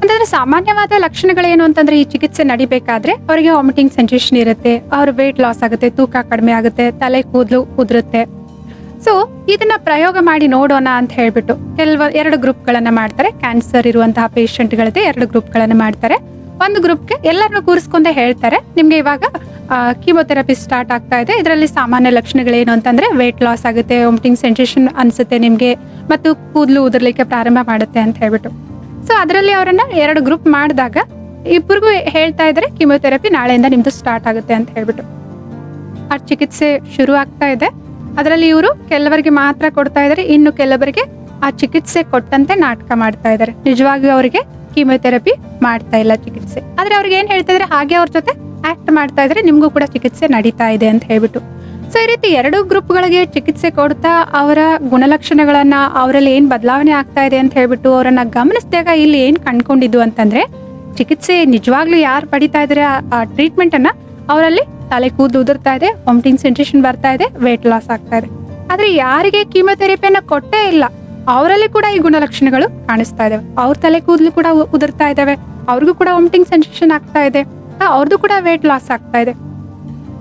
ಅಂತಂದ್ರೆ ಸಾಮಾನ್ಯವಾದ ಲಕ್ಷಣಗಳೇನು ಅಂತಂದ್ರೆ ಈ ಚಿಕಿತ್ಸೆ ನಡಿಬೇಕಾದ್ರೆ ಅವರಿಗೆ ವಾಮಿಟಿಂಗ್ ಸೆನ್ಸೇಷನ್ ಇರುತ್ತೆ, ಅವ್ರ ವೇಟ್ ಲಾಸ್ ಆಗುತ್ತೆ, ತೂಕ ಕಡಿಮೆ ಆಗುತ್ತೆ, ತಲೆ ಕೂದಲು ಉದುರುತ್ತೆ. ಸೊ ಇದನ್ನ ಪ್ರಯೋಗ ಮಾಡಿ ನೋಡೋಣ ಅಂತ ಹೇಳ್ಬಿಟ್ಟು ಕೆಲವ ಎರಡು ಗ್ರೂಪ್ಗಳನ್ನ ಮಾಡ್ತಾರೆ. ಕ್ಯಾನ್ಸರ್ ಇರುವಂತಹ ಪೇಷಂಟ್ಗಳದ್ದು ಎರಡು ಗ್ರೂಪ್ಗಳನ್ನ ಮಾಡ್ತಾರೆ. ಒಂದು ಗ್ರೂಪ್ಗೆ ಎಲ್ಲರನ್ನು ಕೂರಿಸ್ಕೊಂಡೇ ಹೇಳ್ತಾರೆ. ನಿಮ್ಗೆ ಇವಾಗ ಕೀಮೋಥೆರಪಿ ಸ್ಟಾರ್ಟ್ ಆಗ್ತಾ ಇದೆ. ಇದರಲ್ಲಿ ಸಾಮಾನ್ಯ ಲಕ್ಷಣಗಳೇನು ಅಂತಂದ್ರೆ ವೆಯ್ಟ್ ಲಾಸ್ ಆಗುತ್ತೆ ವಾಮಿಟಿಂಗ್ ಸೆನ್ಸೇಷನ್ ಅನ್ಸುತ್ತೆ ನಿಮಗೆ, ಮತ್ತು ಕೂದಲು ಉದುರ್ಲಿಕ್ಕೆ ಪ್ರಾರಂಭ ಮಾಡುತ್ತೆ ಅಂತ ಹೇಳ್ಬಿಟ್ಟು. ಸೊ ಅದರಲ್ಲಿ ಅವರನ್ನ ಎರಡು ಗ್ರೂಪ್ ಮಾಡಿದಾಗ ಇಬ್ಬರಿಗೂ ಹೇಳ್ತಾ ಇದ್ದಾರೆ ಕೀಮೋಥೆರಪಿ ನಾಳೆಯಿಂದ ನಿಮ್ದು ಸ್ಟಾರ್ಟ್ ಆಗುತ್ತೆ ಅಂತ ಹೇಳ್ಬಿಟ್ಟು. ಆ ಚಿಕಿತ್ಸೆ ಶುರು ಆಗ್ತಾ ಇದೆ. ಅದರಲ್ಲಿ ಇವರು ಕೆಲವರಿಗೆ ಮಾತ್ರ ಕೊಡ್ತಾ ಇದ್ದಾರೆ ಇನ್ನು ಕೆಲವರಿಗೆ ಆ ಚಿಕಿತ್ಸೆ ಕೊಟ್ಟಂತೆ ನಾಟಕ ಮಾಡ್ತಾ ಇದ್ದಾರೆ ನಿಜವಾಗಿ ಅವರಿಗೆ ಕೀಮೋಥೆರಪಿ ಮಾಡ್ತಾ ಇಲ್ಲ ಚಿಕಿತ್ಸೆ. ಆದ್ರೆ ಅವ್ರಿಗೆ ಏನು ಹೇಳ್ತಾ ಇದ್ರೆ? ಹಾಗೆ ಅವ್ರ ಜೊತೆ ಆಕ್ಟ್ ಮಾಡ್ತಾ ಇದ್ರೆ ನಿಮ್ಗೂ ಕೂಡ ಚಿಕಿತ್ಸೆ ನಡೀತಾ ಇದೆ ಅಂತ ಹೇಳ್ಬಿಟ್ಟು. ಸೊ ಈ ರೀತಿ ಎರಡು ಗ್ರೂಪ್ಗಳಿಗೆ ಚಿಕಿತ್ಸೆ ಕೊಡ್ತಾ ಅವರ ಗುಣಲಕ್ಷಣಗಳನ್ನ ಅವರಲ್ಲಿ ಏನು ಬದಲಾವಣೆ ಆಗ್ತಾ ಇದೆ ಅಂತ ಹೇಳ್ಬಿಟ್ಟು ಅವರನ್ನ ಗಮನಿಸಿದಾಗ ಇಲ್ಲಿ ಏನು ಕಂಡ್ಕೊಂಡಿದ್ದು ಅಂತಂದ್ರೆ, ಚಿಕಿತ್ಸೆ ನಿಜವಾಗ್ಲೂ ಯಾರು ಪಡಿತಾ ಇದ್ರೆ? ಆ ಟ್ರೀಟ್ಮೆಂಟ್ ಅನ್ನ ಅವರಲ್ಲಿ ತಲೆ ಕೂದಲು ಉದುರ್ತಾ ಇದೆ ವಾಮಿಟಿಂಗ್ ಸೆನ್ಸೇಷನ್ ಬರ್ತಾ ಇದೆ ವೇಟ್ ಲಾಸ್ ಆಗ್ತಾ ಇದೆ. ಆದ್ರೆ ಯಾರಿಗೆ ಕೀಮೋಥೆರಪಿಯನ್ನು ಕೊಟ್ಟೇ ಇಲ್ಲ ಅವರಲ್ಲಿ ಕೂಡ ಈ ಗುಣಲಕ್ಷಣಗಳು ಕಾಣಿಸ್ತಾ ಇದಾವೆ. ಅವ್ರ ತಲೆ ಕೂದಲು ಕೂಡ ಉದುರ್ತಾ ಇದಾವೆ. ಅವ್ರಿಗೂ ಕೂಡ ವಾಮಿಟಿಂಗ್ ಸೆನ್ಸೇಷನ್ ಆಗ್ತಾ ಇದೆ. ಅವ್ರದ್ದು ಕೂಡ ವೇಟ್ ಲಾಸ್ ಆಗ್ತಾ ಇದೆ.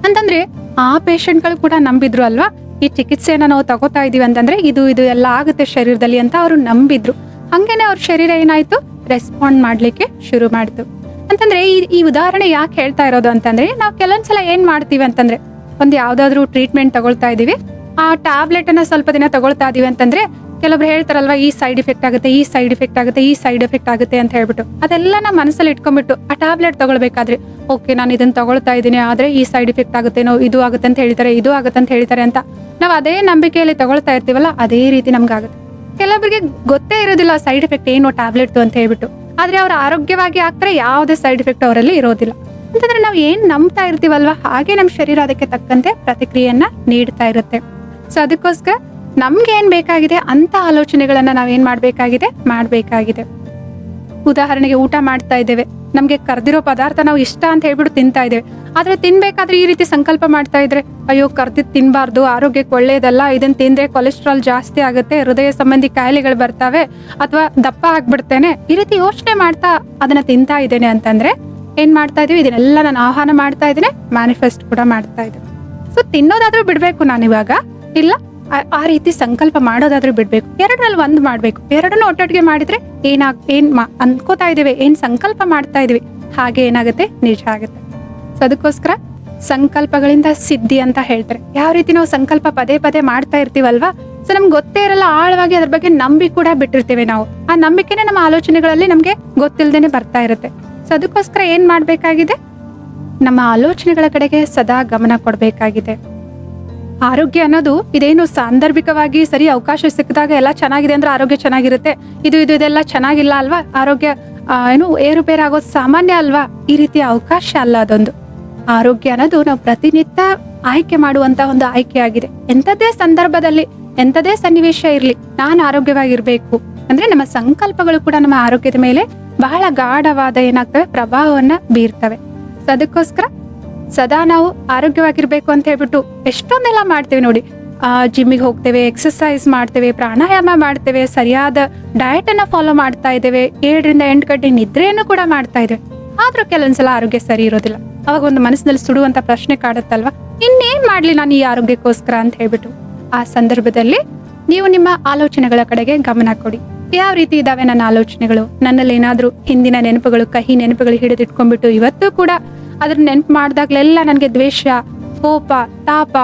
ಅಂತಂದ್ರೆ ಆ ಪೇಷಂಟ್ಗಳು ಕೂಡ ನಂಬಿದ್ರು ಅಲ್ವಾ? ಈ ಚಿಕಿತ್ಸೆಯನ್ನ ನಾವು ತಗೋತಾ ಇದೀವಿ ಅಂತಂದ್ರೆ ಇದು ಇದು ಎಲ್ಲ ಆಗುತ್ತೆ ಶರೀರದಲ್ಲಿ ಅಂತ ಅವರು ನಂಬಿದ್ರು. ಹಂಗೇನೆ ಅವ್ರ ಶರೀರ ಏನಾಯ್ತು? ರೆಸ್ಪಾಂಡ್ ಮಾಡ್ಲಿಕ್ಕೆ ಶುರು ಮಾಡ್ತು. ಅಂತಂದ್ರೆ ಈ ಈ ಉದಾಹರಣೆ ಯಾಕೆ ಹೇಳ್ತಾ ಇರೋದು ಅಂತಂದ್ರೆ ನಾವು ಕೆಲವೊಂದ್ಸಲ ಏನ್ ಮಾಡ್ತೀವಿ ಅಂತಂದ್ರೆ ಒಂದು ಯಾವ್ದಾದ್ರು ಟ್ರೀಟ್ಮೆಂಟ್ ತಗೊಳ್ತಾ ಇದೀವಿ. ಆ ಟ್ಯಾಬ್ಲೆಟ್ ಅನ್ನ ಸ್ವಲ್ಪ ದಿನ ತಗೊಳ್ತಾ ಇದೀವಿ ಅಂತಂದ್ರೆ ಕೆಲವ್ರು ಹೇಳ್ತಾರಲ್ವಾ, ಈ ಸೈಡ್ ಇಫೆಕ್ಟ್ ಆಗುತ್ತೆ, ಈ ಸೈಡ್ ಇಫೆಕ್ಟ್ ಆಗುತ್ತೆ, ಈ ಸೈಡ್ ಎಫೆಕ್ಟ್ ಆಗುತ್ತೆ ಅಂತ ಹೇಳ್ಬಿಟ್ಟು. ಅದೆಲ್ಲ ನಮ್ಮ ಮನಸ್ಸಲ್ಲಿ ಇಟ್ಕೊಂಡ್ಬಿಟ್ಟು ಆ ಟ್ಯಾಬ್ಲೆಟ್ ತಗೊಳ್ಬೇಕಾದ್ರೆ ಓಕೆ ನಾನು ಇದನ್ನ ತಗೊಳ್ತಾ ಇದ್ದೀನಿ, ಆದ್ರೆ ಈ ಸೈಡ್ ಇಫೆಕ್ಟ್ ಆಗುತ್ತೇನೋ ಇದು ಆಗುತ್ತೆ ಅಂತ ಹೇಳ್ತಾರೆ, ಇದು ಆಗುತ್ತೆ ಅಂತ ಹೇಳ್ತಾರೆ ಅಂತ. ನಾವು ಅದೇ ನಂಬಿಕೆಯಲ್ಲಿ ತಗೊಳ್ತಾ ಇರ್ತೀವಲ್ಲ, ಅದೇ ರೀತಿ ನಮ್ಗೆ ಆಗುತ್ತೆ ಕೆಲವರಿಗೆ ಗೊತ್ತೇ ಇರೋದಿಲ್ಲ ಸೈಡ್ ಎಫೆಕ್ಟ್ ಏನು ಟ್ಯಾಬ್ಲೆಟ್ ಅಂತ ಹೇಳ್ಬಿಟ್ಟು. ಆದ್ರೆ ಅವ್ರು ಆರೋಗ್ಯವಾಗಿ ಆಗ್ತಾರೆ, ಯಾವುದೇ ಸೈಡ್ ಎಫೆಕ್ಟ್ ಅವರಲ್ಲಿ ಇರೋದಿಲ್ಲ. ಅಂತಂದ್ರೆ ನಾವು ಏನ್ ನಂಬ್ತಾ ಇರ್ತೀವಲ್ವಾ, ಹಾಗೆ ನಮ್ಮ ಶರೀರ ಅದಕ್ಕೆ ತಕ್ಕಂತೆ ಪ್ರತಿಕ್ರಿಯೆಯನ್ನ ನೀಡ್ತಾ ಇರುತ್ತೆ. ಸೊ ಅದಕ್ಕೋಸ್ಕರ ನಮ್ಗೆ ಏನ್ ಬೇಕಾಗಿದೆ ಅಂತ ಆಲೋಚನೆಗಳನ್ನು ನಾವೇನು ಮಾಡಬೇಕಾಗಿದೆ? ಮಾಡಬೇಕಾಗಿದೆ. ಉದಾಹರಣೆಗೆ ಊಟ ಮಾಡ್ತಾ ಇದ್ದೇವೆ. ನಮಗೆ ಕರ್ದಿರೋ ಪದಾರ್ಥ ನಾವು ಇಷ್ಟ ಅಂತ ಹೇಳ್ಬಿಟ್ಟು ತಿಂತಾ ಇದ್ದೇವೆ. ಆದರೆ ತಿನ್ಬೇಕಾದ್ರೆ ಈ ರೀತಿ ಸಂಕಲ್ಪ ಮಾಡ್ತಾ ಇದ್ರೆ, ಅಯ್ಯೋ ಕರ್ದಿದ್ದು ತಿನ್ನಬಾರ್ದು ಆರೋಗ್ಯಕ್ಕೆ ಒಳ್ಳೇದಲ್ಲ ಇದನ್ನ ತಿಂದ್ರೆ ಕೊಲೆಸ್ಟ್ರಾಲ್ ಜಾಸ್ತಿ ಆಗುತ್ತೆ, ಹೃದಯ ಸಂಬಂಧಿ ಕಾಯಿಲೆಗಳು ಬರ್ತವೆ, ಅಥವಾ ದಪ್ಪ ಆಗ್ಬಿಡ್ತೇನೆ, ಈ ರೀತಿ ಯೋಚನೆ ಮಾಡ್ತಾ ಅದನ್ನ ತಿಂತಾ ಇದ್ದೇನೆ ಅಂತಂದ್ರೆ, ಏನು ಮಾಡ್ತಾ ಇದೀವಿ ಇದನ್ನೆಲ್ಲ ನಾನು ಆಹ್ವಾನ ಮಾಡ್ತಾ ಇದ್ದೇನೆ, ಮ್ಯಾನಿಫೆಸ್ಟ್ ಕೂಡ ಮಾಡ್ತಾ ಇದ್ದೇನೆ. ಸೊ ತಿನ್ನೋದಾದ್ರೂ ಬಿಡಬೇಕು ನಾನು ಇವಾಗ ಇಲ್ಲ ಆ- ರೀತಿ ಸಂಕಲ್ಪ ಮಾಡೋದಾದ್ರೂ ಬಿಡ್ಬೇಕು. ಎರಡರಲ್ಲಿ ಒಂದ್ ಮಾಡ್ಬೇಕು. ಎರಡನ್ನು ಒಟ್ಟೊಟ್ಟಿಗೆ ಮಾಡಿದ್ರೆ ಏನಾಗ್ ಏನ್ ಅನ್ಕೋತಾ ಇದ್ದೇವೆ, ಏನ್ ಸಂಕಲ್ಪ ಮಾಡ್ತಾ ಇದೀವಿ ಹಾಗೆ ಏನಾಗುತ್ತೆ? ನಿಜ ಆಗುತ್ತೆ. ಸೊ ಅದಕ್ಕೋಸ್ಕರ ಸಂಕಲ್ಪಗಳಿಂದ ಸಿದ್ಧಿ ಅಂತ ಹೇಳ್ತಾರೆ. ಯಾವ ರೀತಿ ನಾವು ಸಂಕಲ್ಪ ಪದೇ ಪದೇ ಮಾಡ್ತಾ ಇರ್ತೀವಲ್ವಾ? ಸೊ ನಮ್ಗೆ ಗೊತ್ತೇ ಇರಲ್ಲ, ಆಳವಾಗಿ ಅದ್ರ ಬಗ್ಗೆ ನಂಬಿ ಕೂಡ ಬಿಟ್ಟಿರ್ತೇವೆ ನಾವು. ಆ ನಂಬಿಕೆನೆ ನಮ್ಮ ಆಲೋಚನೆಗಳಲ್ಲಿ ನಮ್ಗೆ ಗೊತ್ತಿಲ್ಲದೇನೆ ಬರ್ತಾ ಇರುತ್ತೆ. ಸೊ ಅದಕ್ಕೋಸ್ಕರ ಏನ್ ಮಾಡ್ಬೇಕಾಗಿದೆ? ನಮ್ಮ ಆಲೋಚನೆಗಳ ಕಡೆಗೆ ಸದಾ ಗಮನ ಕೊಡಬೇಕಾಗಿದೆ. ಆರೋಗ್ಯ ಅನ್ನೋದು ಇದೇನು ಸಾಂದರ್ಭಿಕವಾಗಿ ಸರಿ ಅವಕಾಶ ಸಿಕ್ಕಿದಾಗ ಎಲ್ಲ ಚೆನ್ನಾಗಿದೆ ಅಂದ್ರೆ ಆರೋಗ್ಯ ಚೆನ್ನಾಗಿರುತ್ತೆ. ಇದು ಇದು, ಇದೆಲ್ಲ ಚೆನ್ನಾಗಿಲ್ಲ ಅಲ್ವಾ? ಆರೋಗ್ಯ ಏನು ಏರುಪೇರು ಆಗೋದು ಸಾಮಾನ್ಯ ಅಲ್ವಾ? ಈ ರೀತಿಯ ಅವಕಾಶ ಅಲ್ಲ ಅದೊಂದು. ಆರೋಗ್ಯ ಅನ್ನೋದು ನಾವು ಪ್ರತಿನಿತ್ಯ ಆಯ್ಕೆ ಮಾಡುವಂತ ಒಂದು ಆಯ್ಕೆ ಆಗಿದೆ ಎಂಥದ್ದೇ ಸಂದರ್ಭದಲ್ಲಿ ಎಂಥದೇ ಸನ್ನಿವೇಶ ಇರಲಿ, ನಾನು ಆರೋಗ್ಯವಾಗಿರ್ಬೇಕು ಅಂದ್ರೆ ನಮ್ಮ ಸಂಕಲ್ಪಗಳು ಕೂಡ ನಮ್ಮ ಆರೋಗ್ಯದ ಮೇಲೆ ಬಹಳ ಗಾಢವಾದ ಏನಾಗ್ತವೆ? ಪ್ರಭಾವವನ್ನ ಬೀರ್ತವೆ. ಅದಕ್ಕೋಸ್ಕರ ಸದಾ ನಾವು ಆರೋಗ್ಯವಾಗಿರ್ಬೇಕು ಅಂತ ಹೇಳ್ಬಿಟ್ಟು ಎಷ್ಟೊಂದೆಲ್ಲ ಮಾಡ್ತೇವೆ ನೋಡಿ. ಜಿಮ್ಮಿಗೆ ಹೋಗ್ತೇವೆ ಎಕ್ಸಸೈಸ್ ಮಾಡ್ತೇವೆ, ಪ್ರಾಣಾಯಾಮ ಮಾಡ್ತೇವೆ, ಸರಿಯಾದ ಡಯಟ್ ಅನ್ನ ಫಾಲೋ ಮಾಡ್ತಾ ಇದ್ದೇವೆ. ಏಳರಿಂದ ಎಂಟು ಗಂಟೆ ನಿದ್ರೆಯನ್ನು ಕೂಡ ಮಾಡ್ತಾ ಇದ್ದೇವೆ. ಆದ್ರೂ ಕೆಲವೊಂದ್ಸಲ ಆರೋಗ್ಯ ಸರಿ ಇರೋದಿಲ್ಲ. ಅವಾಗ ಒಂದು ಮನಸ್ಸಿನಲ್ಲಿ ಸುಡುವಂತ ಪ್ರಶ್ನೆ ಕಾಡುತ್ತಲ್ವಾ? ಇನ್ನೇನ್ ಮಾಡ್ಲಿ ನಾನು ಈ ಆರೋಗ್ಯಕ್ಕೋಸ್ಕರ ಅಂತ ಹೇಳ್ಬಿಟ್ಟು. ಆ ಸಂದರ್ಭದಲ್ಲಿ ನೀವು ನಿಮ್ಮ ಆಲೋಚನೆಗಳ ಕಡೆಗೆ ಗಮನ ಕೊಡಿ. ಯಾವ ರೀತಿ ಇದಾವೆ ನನ್ನ ಆಲೋಚನೆಗಳು? ನನ್ನಲ್ಲಿ ಏನಾದ್ರೂ ಹಿಂದಿನ ನೆನಪುಗಳು, ಕಹಿ ನೆನಪುಗಳು ಹಿಡಿದಿಟ್ಕೊಂಡ್ಬಿಟ್ಟು ಇವತ್ತು ಕೂಡ ಅದ್ರ ನೆನ್ಪು ಮಾಡಿದಾಗ್ಲೆಲ್ಲ ನನಗೆ ದ್ವೇಷ, ಕೋಪ, ತಾಪ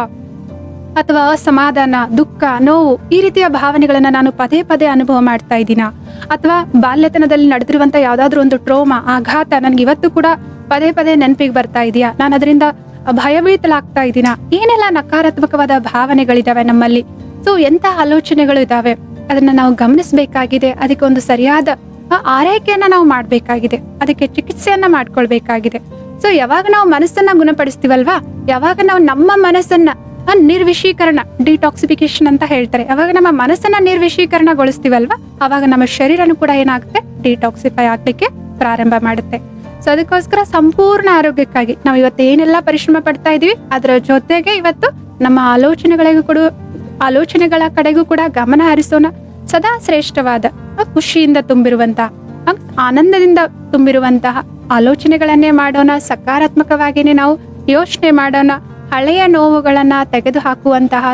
ಅಥವಾ ಅಸಮಾಧಾನ, ದುಃಖ, ನೋವು ಈ ರೀತಿಯ ಭಾವನೆಗಳನ್ನ ನಾನು ಪದೇ ಪದೇ ಅನುಭವ ಮಾಡ್ತಾ ಇದ್ದೀನ. ಅಥವಾ ಬಾಲ್ಯತನದಲ್ಲಿ ನಡೆದಿರುವಂತ ಯಾವ್ದಾದ್ರು ಒಂದು ಟ್ರೋಮಾ, ಆಘಾತ ನನ್ಗೆ ಇವತ್ತು ಕೂಡ ಪದೇ ಪದೇ ನೆನಪಿಗೆ ಬರ್ತಾ ಇದೆಯಾ? ನಾನು ಅದರಿಂದ ಭಯಭೀತಲಾಗ್ತಾ ಇದ್ದೀನ ಏನೆಲ್ಲ ನಕಾರಾತ್ಮಕವಾದ ಭಾವನೆಗಳಿದಾವೆ ನಮ್ಮಲ್ಲಿ? ಸೊ ಎಂತ ಆಲೋಚನೆಗಳು ಇದಾವೆ? ಅದನ್ನ ನಾವು ಗಮನಿಸಬೇಕಾಗಿದೆ. ಅದಕ್ಕೆ ಒಂದು ಸರಿಯಾದ ಆರೈಕೆಯನ್ನು ಆರೈಕೆಯನ್ನ ನಾವು ಮಾಡಬೇಕಾಗಿದೆ. ಅದಕ್ಕೆ ಚಿಕಿತ್ಸೆಯನ್ನ ಮಾಡ್ಕೊಳ್ಬೇಕಾಗಿದೆ. ಸೊ ಯಾವಾಗ ನಾವು ಮನಸ್ಸನ್ನ ಗುಣಪಡಿಸ್ತೀವಲ್ವಾ? ಯಾವಾಗ ನಾವು ನಮ್ಮ ಮನಸ್ಸನ್ನ ನಿರ್ವಿಶೀಕರಣ ಡಿಟಾಕ್ಸಿಫಿಕೇಶನ್ ಅಂತ ಹೇಳ್ತಾರೆ. ಯಾವಾಗ ನಮ್ಮ ಮನಸ್ಸನ್ನ ನಿರ್ವಿಶೀಕರಣಗೊಳಿಸ್ತೀವಲ್ವಾ ಅವಾಗ ನಮ್ಮ ಶರೀರನು ಕೂಡ ಏನಾಗುತ್ತೆ? ಡಿಟಾಕ್ಸಿಫೈ ಆಗ್ಲಿಕ್ಕೆ ಪ್ರಾರಂಭ ಮಾಡುತ್ತೆ. ಸೊ ಅದಕ್ಕೋಸ್ಕರ ಸಂಪೂರ್ಣ ಆರೋಗ್ಯಕ್ಕಾಗಿ ನಾವು ಇವತ್ತು ಏನೆಲ್ಲ ಪರಿಶ್ರಮ ಪಡ್ತಾ ಇದೀವಿ, ಅದರ ಜೊತೆಗೆ ಇವತ್ತು ನಮ್ಮ ಆಲೋಚನೆಗಳಿಗೂ ಕೂಡ, ಆಲೋಚನೆಗಳ ಕಡೆಗೂ ಕೂಡ ಗಮನ ಹರಿಸೋಣ. ಸದಾ ಶ್ರೇಷ್ಠವಾದ ಖುಷಿಯಿಂದ ತುಂಬಿರುವಂತಹ ಆನಂದದಿಂದ ತುಂಬಿರುವಂತಹ ಆಲೋಚನೆಗಳನ್ನೇ ಮಾಡೋಣ, ಸಕಾರಾತ್ಮಕವಾಗಿನೇ ನಾವು ಯೋಚನೆ ಮಾಡೋಣ, ಹಳೆಯ ನೋವುಗಳನ್ನ ತೆಗೆದು ಹಾಕುವಂತಹ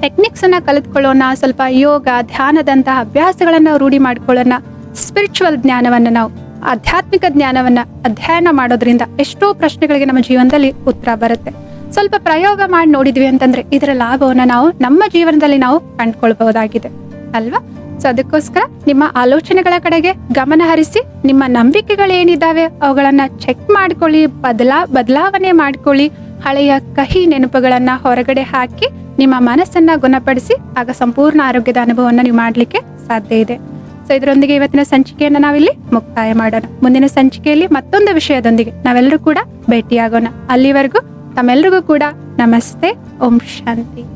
ಟೆಕ್ನಿಕ್ಸ್ ಅನ್ನ ಕಲಿತ್ಕೊಳ್ಳೋಣ, ಸ್ವಲ್ಪ ಯೋಗ, ಧ್ಯಾನದಂತಹ ಅಭ್ಯಾಸಗಳನ್ನ ರೂಢಿ ಮಾಡ್ಕೊಳ್ಳೋಣ ಸ್ಪಿರಿಚುವಲ್ ಜ್ಞಾನವನ್ನ ನಾವು, ಆಧ್ಯಾತ್ಮಿಕ ಜ್ಞಾನವನ್ನ ಅಧ್ಯಯನ ಮಾಡೋದ್ರಿಂದ ಎಷ್ಟೋ ಪ್ರಶ್ನೆಗಳಿಗೆ ನಮ್ಮ ಜೀವನದಲ್ಲಿ ಉತ್ತರ ಬರುತ್ತೆ. ಸ್ವಲ್ಪ ಪ್ರಯೋಗ ಮಾಡಿ ನೋಡಿದ್ವಿ ಅಂತಂದ್ರೆ ಇದರ ಲಾಭವನ್ನ ನಾವು ನಮ್ಮ ಜೀವನದಲ್ಲಿ ನಾವು ಕಂಡ್ಕೊಳ್ಬಹುದಾಗಿದೆ. ಅಲ್ವಾ? ಸೊ ಅದಕ್ಕೋಸ್ಕರ ನಿಮ್ಮ ಆಲೋಚನೆಗಳ ಕಡೆಗೆ ಗಮನ ಹರಿಸಿ ನಿಮ್ಮ ನಂಬಿಕೆಗಳೇನಿದ್ದಾವೆ ಅವುಗಳನ್ನ ಚೆಕ್ ಮಾಡ್ಕೊಳ್ಳಿ, ಬದಲಾ, ಬದಲಾವಣೆ ಮಾಡ್ಕೊಳ್ಳಿ, ಹಳೆಯ ಕಹಿ ನೆನಪುಗಳನ್ನ ಹೊರಗಡೆ ಹಾಕಿ ನಿಮ್ಮ ಮನಸ್ಸನ್ನ ಗುಣಪಡಿಸಿ ಆಗ ಸಂಪೂರ್ಣ ಆರೋಗ್ಯದ ಅನುಭವವನ್ನ ನೀವು ಮಾಡ್ಲಿಕ್ಕೆ ಸಾಧ್ಯ ಇದೆ. ಸೊ ಇದರೊಂದಿಗೆ ಇವತ್ತಿನ ಸಂಚಿಕೆಯನ್ನ ನಾವಿಲ್ಲಿ ಮುಕ್ತಾಯ ಮಾಡೋಣ. ಮುಂದಿನ ಸಂಚಿಕೆಯಲ್ಲಿ ಮತ್ತೊಂದು ವಿಷಯದೊಂದಿಗೆ ನಾವೆಲ್ಲರೂ ಕೂಡ ಭೇಟಿಯಾಗೋಣ. ಅಲ್ಲಿವರೆಗೂ ತಮ್ಮೆಲ್ಲರಿಗೂ ಕೂಡ ನಮಸ್ತೆ. ಓಂ ಶಾಂತಿ.